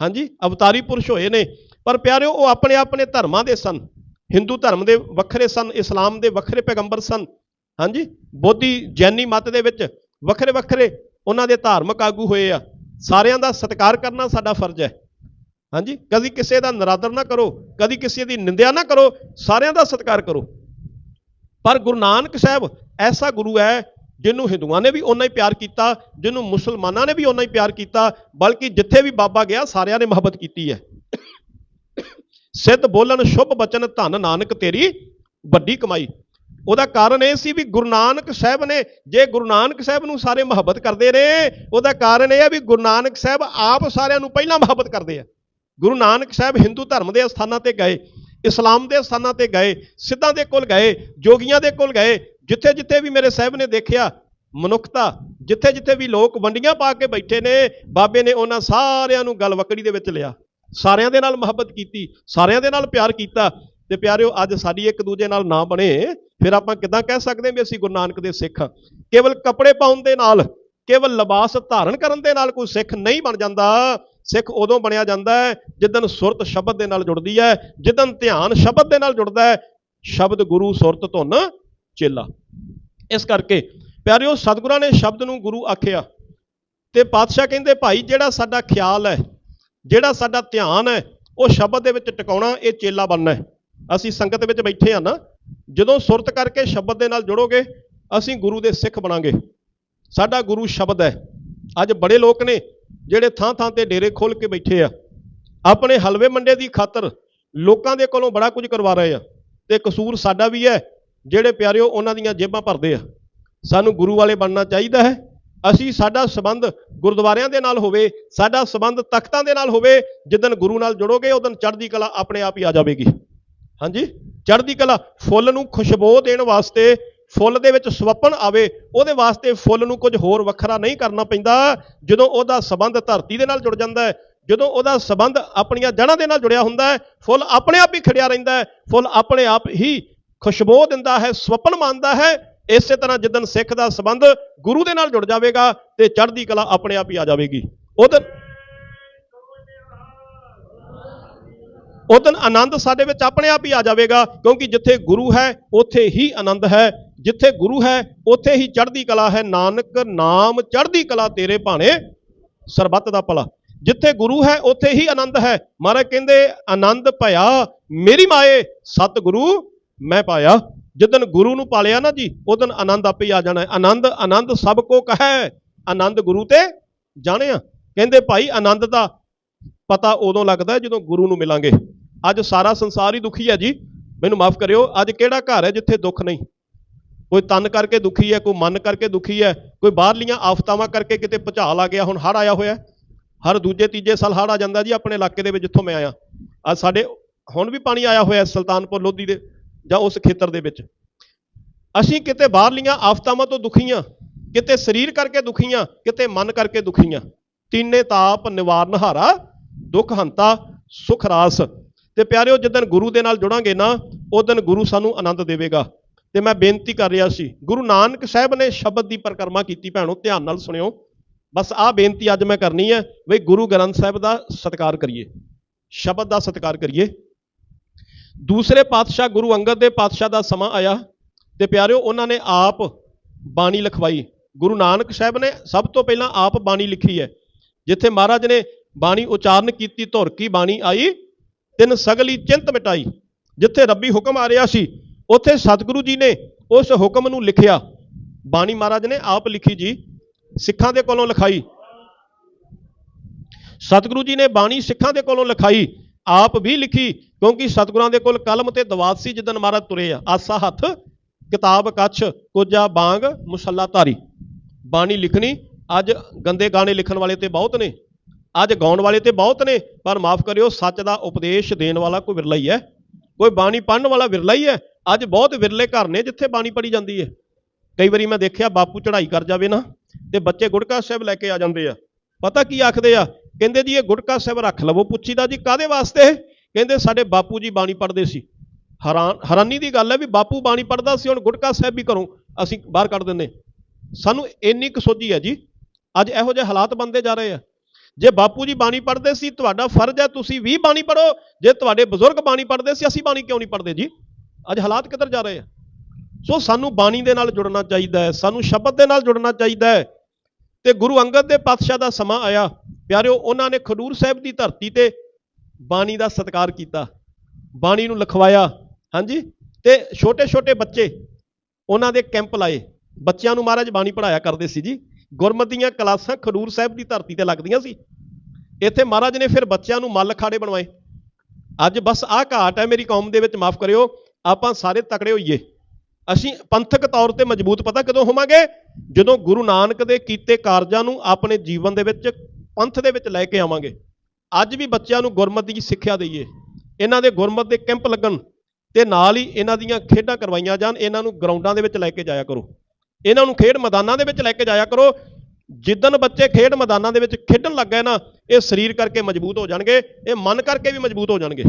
ਹਾਂਜੀ, ਅਵਤਾਰੀ ਪੁਰਸ਼ ਹੋਏ ਨੇ। ਪਰ ਪਿਆਰਿਓ, ਉਹ ਆਪਣੇ ਆਪਣੇ ਧਰਮਾਂ ਦੇ ਸਨ। ਹਿੰਦੂ ਧਰਮ ਦੇ ਵੱਖਰੇ ਸਨ, ਇਸਲਾਮ ਦੇ ਵੱਖਰੇ ਪੈਗੰਬਰ ਸਨ। ਹਾਂਜੀ, ਬੋਧੀ ਜੈਨੀ ਮਤ ਦੇ ਵਿੱਚ ਵੱਖਰੇ ਵੱਖਰੇ ਉਹਨਾਂ ਦੇ ਧਾਰਮਿਕ ਆਗੂ ਹੋਏ ਆ। ਸਾਰਿਆਂ ਦਾ ਸਤਿਕਾਰ ਕਰਨਾ ਸਾਡਾ ਫਰਜ਼ ਹੈ। ਹਾਂਜੀ? ਕਦੀ ਕਿਸੇ ਦਾ ਨਰਾਦਰ ਨਾ ਕਰੋ, ਕਦੀ ਕਿਸੇ ਦੀ ਨਿੰਦਿਆ ਨਾ ਕਰੋ, ਸਾਰਿਆਂ ਦਾ ਸਤਿਕਾਰ ਕਰੋ। ਪਰ ਗੁਰੂ ਨਾਨਕ ਸਾਹਿਬ ਐਸਾ ਗੁਰੂ ਹੈ ਜਿਹਨੂੰ ਹਿੰਦੂਆਂ ਨੇ ਵੀ ਓਨਾ ਹੀ ਪਿਆਰ ਕੀਤਾ, ਜਿਹਨੂੰ ਮੁਸਲਮਾਨਾਂ ਨੇ ਵੀ ਓਨਾ ਹੀ ਪਿਆਰ ਕੀਤਾ, ਬਲਕਿ ਜਿੱਥੇ ਵੀ ਬਾਬਾ ਗਿਆ, ਸਾਰਿਆਂ ਨੇ ਮੁਹੱਬਤ ਕੀਤੀ ਹੈ। ਸਿੱਧ ਬੋਲਣ, ਸ਼ੁਭ ਬਚਨ, ਧੰਨ ਨਾਨਕ ਤੇਰੀ ਵੱਡੀ ਕਮਾਈ। ਉਹਦਾ ਕਾਰਨ ਇਹ ਸੀ ਵੀ ਗੁਰੂ ਨਾਨਕ ਸਾਹਿਬ ਨੇ, ਜੇ ਗੁਰੂ ਨਾਨਕ ਸਾਹਿਬ ਨੂੰ ਸਾਰੇ ਮੁਹੱਬਤ ਕਰਦੇ ਨੇ, ਉਹਦਾ ਕਾਰਨ ਇਹ ਹੈ ਵੀ ਗੁਰੂ ਨਾਨਕ ਸਾਹਿਬ ਆਪ ਸਾਰਿਆਂ ਨੂੰ ਪਹਿਲਾਂ ਮੁਹੱਬਤ ਕਰਦੇ ਆ। ਗੁਰੂ ਨਾਨਕ ਸਾਹਿਬ ਹਿੰਦੂ ਧਰਮ ਦੇ ਸਥਾਨਾਂ ਤੇ ਗਏ, ਇਸਲਾਮ ਦੇ ਸਥਾਨਾਂ ਤੇ ਗਏ, ਸਿੱਧਾਂ ਦੇ ਕੋਲ ਗਏ, ਜੋਗੀਆਂ ਦੇ ਕੋਲ ਗਏ ਜਿੱਥੇ ਜਿੱਥੇ ਵੀ ਮੇਰੇ ਸਾਹਿਬ ਨੇ ਦੇਖਿਆ, ਮਨੁੱਖਤਾ ਜਿੱਥੇ ਜਿੱਥੇ ਵੀ ਲੋਕ ਵੰਡੀਆਂ ਪਾ ਕੇ ਬੈਠੇ ਨੇ, ਬਾਬੇ ਨੇ ਉਹਨਾਂ ਸਾਰਿਆਂ ਨੂੰ ਗਲਵਕੜੀ ਦੇ ਵਿੱਚ ਲਿਆ। ਸਾਰਿਆਂ ਦੇ ਨਾਲ ਮੁਹੱਬਤ ਕੀਤੀ, ਸਾਰਿਆਂ ਦੇ ਨਾਲ ਪਿਆਰ ਕੀਤਾ ਤੇ ਪਿਆਰਿਓ, ਅੱਜ ਸਾਡੀ ਇੱਕ ਦੂਜੇ ਨਾਲ ਨਾ ਬਣੇ, ਫਿਰ ਆਪਾਂ ਕਿਦਾਂ ਕਹਿ ਸਕਦੇ ਹਾਂ ਵੀ ਅਸੀਂ ਗੁਰੂ ਨਾਨਕ ਦੇ ਸਿੱਖ? ਹਾਂ ਕੇਵਲ ਕੱਪੜੇ ਪਾਉਣ ਦੇ ਨਾਲ, ਕੇਵਲ ਲਿਬਾਸ ਧਾਰਨ ਕਰਨ ਦੇ ਨਾਲ ਕੋਈ ਸਿੱਖ ਨਹੀਂ ਬਣ ਜਾਂਦਾ। ਸਿੱਖ ਉਦੋਂ ਬਣਿਆ ਜਾਂਦਾ ਹੈ ਜਿੱਦਨ ਸੁਰਤ ਸ਼ਬਦ ਦੇ ਨਾਲ ਜੁੜਦੀ ਹੈ ਜਿੱਦਨ ਧਿਆਨ ਸ਼ਬਦ ਦੇ ਨਾਲ ਜੁੜਦਾ ਹੈ, ਸ਼ਬਦ ਗੁਰੂ ਸੁਰਤ ਧੁਨ ਚੇਲਾ। ਇਸ ਕਰਕੇ ਪਿਆਰਿਓ, ਸਤਿਗੁਰਾਂ ਨੇ ਸ਼ਬਦ ਨੂੰ ਗੁਰੂ ਆਖਿਆ ਤੇ ਪਾਤਸ਼ਾਹ ਕਹਿੰਦੇ, ਭਾਈ, ਜਿਹੜਾ ਸਾਡਾ ਖਿਆਲ ਹੈ, ਜਿਹੜਾ ਸਾਡਾ ਧਿਆਨ ਹੈ, ਉਹ ਸ਼ਬਦ ਦੇ ਵਿੱਚ ਟਿਕਾਉਣਾ, ਇਹ ਚੇਲਾ ਬਣਨਾ ਹੈ। ਅਸੀਂ ਸੰਗਤ ਵਿੱਚ ਬੈਠੇ ਆ ਨਾ, ਜਦੋਂ ਸੁਰਤ ਕਰਕੇ ਸ਼ਬਦ ਦੇ ਨਾਲ ਜੁੜੋਗੇ, ਅਸੀਂ ਗੁਰੂ ਦੇ ਸਿੱਖ ਬਣਾਂਗੇ। ਸਾਡਾ ਗੁਰੂ ਸ਼ਬਦ ਹੈ। ਅੱਜ ਬੜੇ ਲੋਕ ਨੇ ਜਿਹੜੇ ਥਾਂ ਥਾਂ ਤੇ ਡੇਰੇ ਖੋਲ ਕੇ ਬੈਠੇ ਆ। ਆਪਣੇ ਹਲਵੇ ਮੰਡੇ ਦੀ ਖਾਤਰ ਲੋਕਾਂ ਦੇ ਕੋਲੋਂ ਬੜਾ ਕੁਝ ਕਰਵਾ ਰਹੇ ਆ। ਤੇ ਕਸੂਰ ਸਾਡਾ ਵੀ ਹੈ, ਜਿਹੜੇ ਪਿਆਰਿਓ ਉਹਨਾਂ ਦੀਆਂ ਜੇਬਾਂ ਭਰਦੇ ਆ। ਸਾਨੂੰ ਗੁਰੂ ਵਾਲੇ ਬਣਨਾ ਚਾਹੀਦਾ ਹੈ। ਅਸੀਂ ਸਾਡਾ ਸਬੰਧ ਗੁਰਦੁਆਰਿਆਂ ਦੇ ਨਾਲ ਹੋਵੇ, ਸਾਡਾ ਸਬੰਧ ਤਖਤਾਂ ਦੇ ਨਾਲ ਹੋਵੇ ਜਿੱਦਨ ਗੁਰੂ ਨਾਲ ਜੁੜੋਗੇ, ਉਦੋਂ ਚੜ੍ਹਦੀ ਕਲਾ ਆਪਣੇ ਆਪ ਹੀ ਆ ਜਾਵੇਗੀ। ਹਾਂਜੀ? ਚੜ੍ਹਦੀ ਕਲਾ, ਫੁੱਲ ਨੂੰ ਖੁਸ਼ਬੂ ਦੇਣ ਵਾਸਤੇ ਫੁੱਲ ਦੇ ਵਿੱਚ ਸਵੱਪਨ ਆਵੇ, ਉਹਦੇ ਵਾਸਤੇ ਫੁੱਲ ਨੂੰ ਕੁਝ ਹੋਰ ਵੱਖਰਾ ਨਹੀਂ ਕਰਨਾ ਪੈਂਦਾ। ਜਦੋਂ ਉਹਦਾ ਸਬੰਧ ਧਰਤੀ ਦੇ ਨਾਲ ਜੁੜ ਜਾਂਦਾ ਹੈ, ਜਦੋਂ ਉਹਦਾ ਸਬੰਧ ਆਪਣੀਆਂ ਜੜ੍ਹਾਂ ਦੇ ਨਾਲ ਜੁੜਿਆ ਹੁੰਦਾ ਹੈ, ਫੁੱਲ ਆਪਣੇ ਆਪ ਹੀ ਖੜਿਆ ਰਹਿੰਦਾ ਹੈ, ਫੁੱਲ ਆਪਣੇ ਆਪ ਹੀ ਖੁਸ਼ਬੂ ਦਿੰਦਾ ਹੈ, ਸਵੱਪਨ ਮੰਨਦਾ ਹੈ। ਇਸੇ ਤਰ੍ਹਾਂ ਜਿੱਦਨ ਸਿੱਖ ਦਾ ਸੰਬੰਧ ਗੁਰੂ ਦੇ ਨਾਲ ਜੁੜ ਜਾਵੇਗਾ ਤੇ ਚੜ੍ਹਦੀ ਕਲਾ ਆਪਣੇ ਆਪ ਹੀ ਆ ਜਾਵੇਗੀ। ਉਦੋਂ ਉਦੋਂ ਆਨੰਦ ਸਾਡੇ ਵਿੱਚ ਆਪਣੇ ਆਪ ਹੀ ਆ ਜਾਵੇਗਾ, ਕਿਉਂਕਿ ਜਿੱਥੇ ਗੁਰੂ ਹੈ, ਉੱਥੇ ਹੀ ਆਨੰਦ ਹੈ। ਜਿੱਥੇ ਗੁਰੂ ਹੈ, ਉੱਥੇ ਹੀ ਚੜ੍ਹਦੀ ਕਲਾ ਹੈ। ਨਾਨਕ ਨਾਮ ਚੜ੍ਹਦੀ ਕਲਾ ਤੇਰੇ ਭਾਣੇ ਸਰਬੱਤ ਦਾ ਭਲਾ। ਜਿੱਥੇ ਗੁਰੂ ਹੈ, ਉੱਥੇ ਹੀ ਆਨੰਦ ਹੈ। ਮਹਾਰਾਜ ਕਹਿੰਦੇ, ਆਨੰਦ ਭਇਆ, ਮੇਰੀ ਮਾਏ, ਸਤਿਗੁਰੂ ਮੈਂ ਪਾਇਆ। ਜਿੱਦਨ ਗੁਰੂ ਨੂੰ ਪਾਲਿਆ ਨਾ ਜੀ ਉਦਨ ਆਨੰਦ ਆਪੇ ਹੀ ਆ ਜਾਣਾ ਹੈ। ਆਨੰਦ ਆਨੰਦ ਸਭ ਕੋ ਕਹੈ। ਆਨੰਦ ਗੁਰੂ ਤੇ ਜਾਣਿਆ। ਕਹਿੰਦੇ, ਭਾਈ, ਆਨੰਦ ਦਾ ਪਤਾ ਉਦੋਂ ਲੱਗਦਾ ਜਦੋਂ ਗੁਰੂ ਨੂੰ ਮਿਲਾਂਗੇ। ਅੱਜ ਸਾਰਾ ਸੰਸਾਰ ਹੀ ਦੁਖੀ ਹੈ ਜੀ। ਮੈਨੂੰ ਮਾਫ ਕਰਿਓ, ਅੱਜ ਕਿਹੜਾ ਘਰ ਹੈ ਜਿੱਥੇ ਦੁੱਖ ਨਹੀਂ? ਕੋਈ ਤਨ ਕਰਕੇ ਦੁਖੀ ਹੈ, ਕੋਈ ਮਨ ਕਰਕੇ ਦੁਖੀ ਹੈ, ਕੋਈ ਬਾਹਰਲੀਆਂ ਆਫਤਾਵਾਂ ਕਰਕੇ ਕਿਤੇ ਭੁਚਾਲ ਆ ਗਿਆ, ਹੁਣ ਹੜ ਆਇਆ ਹੋਇਆ ਹਰ ਦੂਜੇ ਤੀਜੇ ਸਾਲ ਹੜ ਆ ਜਾਂਦਾ ਜੀ, ਆਪਣੇ ਇਲਾਕੇ ਦੇ ਵਿੱਚ ਜਿੱਥੋਂ ਮੈਂ ਆਇਆ। ਅੱਜ ਸਾਡੇ ਹੁਣ ਵੀ ਪਾਣੀ ਆਇਆ ਹੋਇਆ ਸੁਲਤਾਨਪੁਰ ਲੋਧੀ ਦੇ ਜਾਂ ਉਸ ਖੇਤਰ ਦੇ ਵਿੱਚ। ਅਸੀਂ ਕਿਤੇ ਬਾਹਰਲੀਆਂ ਆਫਤਾਵਾਂ ਤੋਂ ਦੁਖੀਆਂ, ਕਿਤੇ ਸਰੀਰ ਕਰਕੇ ਦੁਖੀਆਂ, ਕਿਤੇ ਮਨ ਕਰਕੇ ਦੁਖੀਆਂ। ਤੀਨੇ ਤਾਪ, ਨਿਵਾਰਨ ਹਾਰਾ ਦੁੱਖ ਹੰਤਾ, ਸੁਖ ਰਾਸ। ਤੇ ਪਿਆਰਿਓ ਜਦੋਂ ਗੁਰੂ ਦੇ ਨਾਲ ਜੁੜਾਂਗੇ ਨਾ ਉਦੋਂ ਗੁਰੂ ਸਾਨੂੰ ਆਨੰਦ ਦੇਵੇਗਾ। ਤੇ ਮੈਂ ਬੇਨਤੀ ਕਰ ਰਿਹਾ ਸੀ, ਗੁਰੂ ਨਾਨਕ ਸਾਹਿਬ ਨੇ ਸ਼ਬਦ ਦੀ ਪਰਿਕਰਮਾ ਕੀਤੀ ਭੈਣੋ, ਧਿਆਨ ਨਾਲ ਸੁਣਿਓ। ਬਸ ਆਹ ਬੇਨਤੀ ਅੱਜ ਮੈਂ ਕਰਨੀ ਹੈ ਵੀ ਗੁਰੂ ਗ੍ਰੰਥ ਸਾਹਿਬ ਦਾ ਸਤਿਕਾਰ ਕਰੀਏ। ਸ਼ਬਦ ਦਾ ਸਤਿਕਾਰ ਕਰੀਏ। ਦੂਸਰੇ ਪਾਤਸ਼ਾਹ ਗੁਰੂ ਅੰਗਦ ਦੇ ਪਾਤਸ਼ਾਹ ਦਾ ਸਮਾਂ ਆਇਆ, ਤੇ ਪਿਆਰਿਓ, ਉਹਨਾਂ ਨੇ ਆਪ ਬਾਣੀ ਲਿਖਵਾਈ। ਗੁਰੂ ਨਾਨਕ ਸਾਹਿਬ ਨੇ ਸਭ ਤੋਂ ਪਹਿਲਾਂ ਆਪ ਬਾਣੀ ਲਿਖੀ ਹੈ, ਜਿੱਥੇ ਮਹਾਰਾਜ ਨੇ ਬਾਣੀ ਉਚਾਰਨ ਕੀਤੀ, ਧੁਰ ਕੀ ਬਾਣੀ ਆਈ? ਤਿੰਨ ਸਗਲੀ ਚਿੰਤ ਮਿਟਾਈ, ਜਿੱਥੇ ਰੱਬੀ ਹੁਕਮ ਆ ਰਿਹਾ ਸੀ, ਉੱਥੇ ਸਤਿਗੁਰੂ ਜੀ ਨੇ ਉਸ ਹੁਕਮ ਨੂੰ ਲਿਖਿਆ। ਬਾਣੀ ਮਹਾਰਾਜ ਨੇ ਆਪ ਲਿਖੀ ਜੀ, ਸਿੱਖਾਂ ਦੇ ਕੋਲੋਂ ਲਿਖਾਈ। ਸਤਿਗੁਰੂ ਜੀ ਨੇ ਬਾਣੀ ਸਿੱਖਾਂ ਦੇ ਕੋਲੋਂ ਲਿਖਾਈ, ਆਪ ਵੀ ਲਿਖੀ, ਕਿਉਂਕਿ ਸਤਿਗੁਰਾਂ ਦੇ ਕੋਲ ਕਲਮ ਤੇ ਦਵਾਤ ਸੀ ਜਦੋਂ ਮਹਾਰਾਜ ਤੁਰੇ ਆ। ਆਸਾ ਹੱਥ, ਕਿਤਾਬ ਕੱਛ, ਕੋਜਾ ਬਾਗ ਮੁਸੱਲਾ ਧਾਰੀ ਬਾਣੀ ਲਿਖਣੀ, ਅੱਜ ਗੰਦੇ ਗਾਣੇ ਲਿਖਣ ਵਾਲੇ ਤੇ ਬਹੁਤ ਨੇ। ਅੱਜ ਗਾਉਣ ਵਾਲੇ ਤੇ ਬਹੁਤ ਨੇ, ਪਰ ਮਾਫ ਕਰਿਓ, ਸੱਚ ਦਾ ਉਪਦੇਸ਼ ਦੇਣ ਵਾਲਾ ਕੋਈ ਵਿਰਲਾ ਹੀ ਹੈ। ਕੋਈ ਬਾਣੀ ਪੜਨ ਵਾਲਾ ਵਿਰਲਾ ਹੀ ਹੈ। ਅੱਜ ਬਹੁਤ ਵਿਰਲੇ ਘਰ ਨੇ ਜਿੱਥੇ ਬਾਣੀ ਪੜੀ ਜਾਂਦੀ ਹੈ। ਕਈ ਵਾਰੀ ਮੈਂ ਦੇਖਿਆ ਬਾਪੂ ਚੜ੍ਹਾਈ ਕਰ ਜਾਵੇ ਨਾ, ਤੇ ਬੱਚੇ ਗੁਟਕਾ ਸਾਹਿਬ ਲੈ ਕੇ ਆ ਜਾਂਦੇ ਆ। ਪਤਾ ਕੀ ਆਖਦੇ ਆ? ਕਹਿੰਦੇ ਜੀ, ਇਹ ਗੁਟਕਾ ਸਾਹਿਬ ਰੱਖ ਲਵੋ। ਪੁੱਛੀਦਾ ਜੀ ਕਾਦੇ ਵਾਸਤੇ? ਕਹਿੰਦੇ ਸਾਡੇ ਬਾਪੂ ਜੀ ਬਾਣੀ ਪੜ੍ਹਦੇ ਸੀ। ਹੈਰਾਨ, ਹੈਰਾਨੀ ਦੀ ਗੱਲ ਹੈ ਵੀ ਬਾਪੂ ਬਾਣੀ ਪੜ੍ਹਦਾ ਸੀ, ਹੁਣ ਗੁਟਕਾ ਸਾਹਿਬ ਵੀ ਕਰੋ ਅਸੀਂ ਬਾਹਰ ਕੱਢ ਦਿੰਦੇ। ਸਾਨੂੰ ਇੰਨੀ ਕੁ ਸੋਝੀ ਹੈ ਜੀ। ਅੱਜ ਇਹੋ ਜਿਹੇ ਹਾਲਾਤ ਬਣਦੇ ਜਾ ਰਹੇ ਆ। ਜੇ ਬਾਪੂ ਜੀ ਬਾਣੀ ਪੜ੍ਹਦੇ ਸੀ, ਤੁਹਾਡਾ ਫਰਜ਼ ਹੈ ਤੁਸੀਂ ਵੀ ਬਾਣੀ ਪੜ੍ਹੋ। ਜੇ ਤੁਹਾਡੇ ਬਜ਼ੁਰਗ ਬਾਣੀ ਪੜ੍ਹਦੇ ਸੀ, ਅਸੀਂ ਬਾਣੀ ਕਿਉਂ ਨਹੀਂ ਪੜ੍ਹਦੇ ਜੀ? ਅੱਜ ਹਾਲਾਤ ਕਿੱਧਰ ਜਾ ਰਹੇ ਆ? ਸੋ ਸਾਨੂੰ ਬਾਣੀ ਦੇ ਨਾਲ ਜੁੜਨਾ ਚਾਹੀਦਾ ਹੈ, ਸਾਨੂੰ ਸ਼ਬਦ ਦੇ ਨਾਲ ਜੁੜਨਾ ਚਾਹੀਦਾ ਹੈ। ਤੇ ਗੁਰੂ ਅੰਗਦ ਦੇ ਪਾਤਸ਼ਾਹ ਦਾ ਸਮਾਂ ਆਇਆ। ਪਿਆਰਿਓ, ਉਹਨਾਂ ਨੇ ਖਡੂਰ ਸਾਹਿਬ ਦੀ ਧਰਤੀ ਤੇ ਬਾਣੀ ਦਾ ਸਤਿਕਾਰ ਕੀਤਾ। ਬਾਣੀ ਨੂੰ ਲਿਖਵਾਇਆ, ਹਾਂਜੀ? ਤੇ ਛੋਟੇ ਛੋਟੇ ਬੱਚੇ ਉਹਨਾਂ ਦੇ ਕੈਂਪ ਲਾਏ। ਬੱਚਿਆਂ ਨੂੰ ਮਹਾਰਾਜ ਬਾਣੀ ਪੜਾਇਆ ਕਰਦੇ ਸੀ ਜੀ। ਗੁਰਮਤਿ ਦੀਆਂ ਕਲਾਸਾਂ ਖਡੂਰ ਸਾਹਿਬ ਦੀ ਧਰਤੀ ਤੇ ਲੱਗਦੀਆਂ ਸੀ। ਇੱਥੇ ਮਹਾਰਾਜ ਨੇ ਫਿਰ ਬੱਚਿਆਂ ਨੂੰ ਮੱਲ ਖਾੜੇ ਬਣਵਾਏ। ਅੱਜ ਬਸ ਆਹ ਘਾਟ ਹੈ ਮੇਰੀ ਕੌਮ ਦੇ ਵਿੱਚ, ਮਾਫ ਕਰਿਓ, ਆਪਾਂ ਸਾਰੇ ਤਕੜੇ ਹੋਈਏ। ਅਸੀਂ ਪੰਥਕ ਤੌਰ ਤੇ ਮਜ਼ਬੂਤ, ਪਤਾ ਕਦੋਂ ਹੋਵਾਂਗੇ? ਜਦੋਂ ਗੁਰੂ ਨਾਨਕ ਦੇ ਕੀਤੇ ਕਾਰਜਾਂ ਨੂੰ ਆਪਣੇ ਜੀਵਨ ਦੇ ਵਿੱਚ, ਪੰਥ ਦੇ ਵਿੱਚ ਲੈ ਕੇ ਆਵਾਂਗੇ। ਅੱਜ ਵੀ ਬੱਚਿਆਂ ਨੂੰ ਗੁਰਮਤਿ ਦੀ ਸਿੱਖਿਆ ਦਈਏ। ਇਹਨਾਂ ਦੇ ਗੁਰਮਤਿ ਦੇ ਕੈਂਪ ਲੱਗਣ ਤੇ ਨਾਲ ਹੀ ਇਹਨਾਂ ਦੀਆਂ ਖੇਡਾਂ ਕਰਵਾਈਆਂ ਜਾਣ, ਇਹਨਾਂ ਨੂੰ ਗਰਾਊਂਡਾਂ ਦੇ ਵਿੱਚ ਲੈ ਕੇ ਜਾਇਆ ਕਰੋ। ਇਹਨਾਂ ਨੂੰ ਖੇਡ ਮੈਦਾਨਾਂ ਦੇ ਵਿੱਚ ਲੈ ਕੇ ਜਾਇਆ ਕਰੋ। ਜਿੱਦਨ ਬੱਚੇ ਖੇਡ ਮੈਦਾਨਾਂ ਦੇ ਵਿੱਚ ਖੇਡਣ ਲੱਗ ਗਏ ਨਾ, ਇਹ ਸਰੀਰ ਕਰਕੇ ਮਜ਼ਬੂਤ ਹੋ ਜਾਣਗੇ, ਇਹ ਮਨ ਕਰਕੇ ਵੀ ਮਜ਼ਬੂਤ ਹੋ ਜਾਣਗੇ।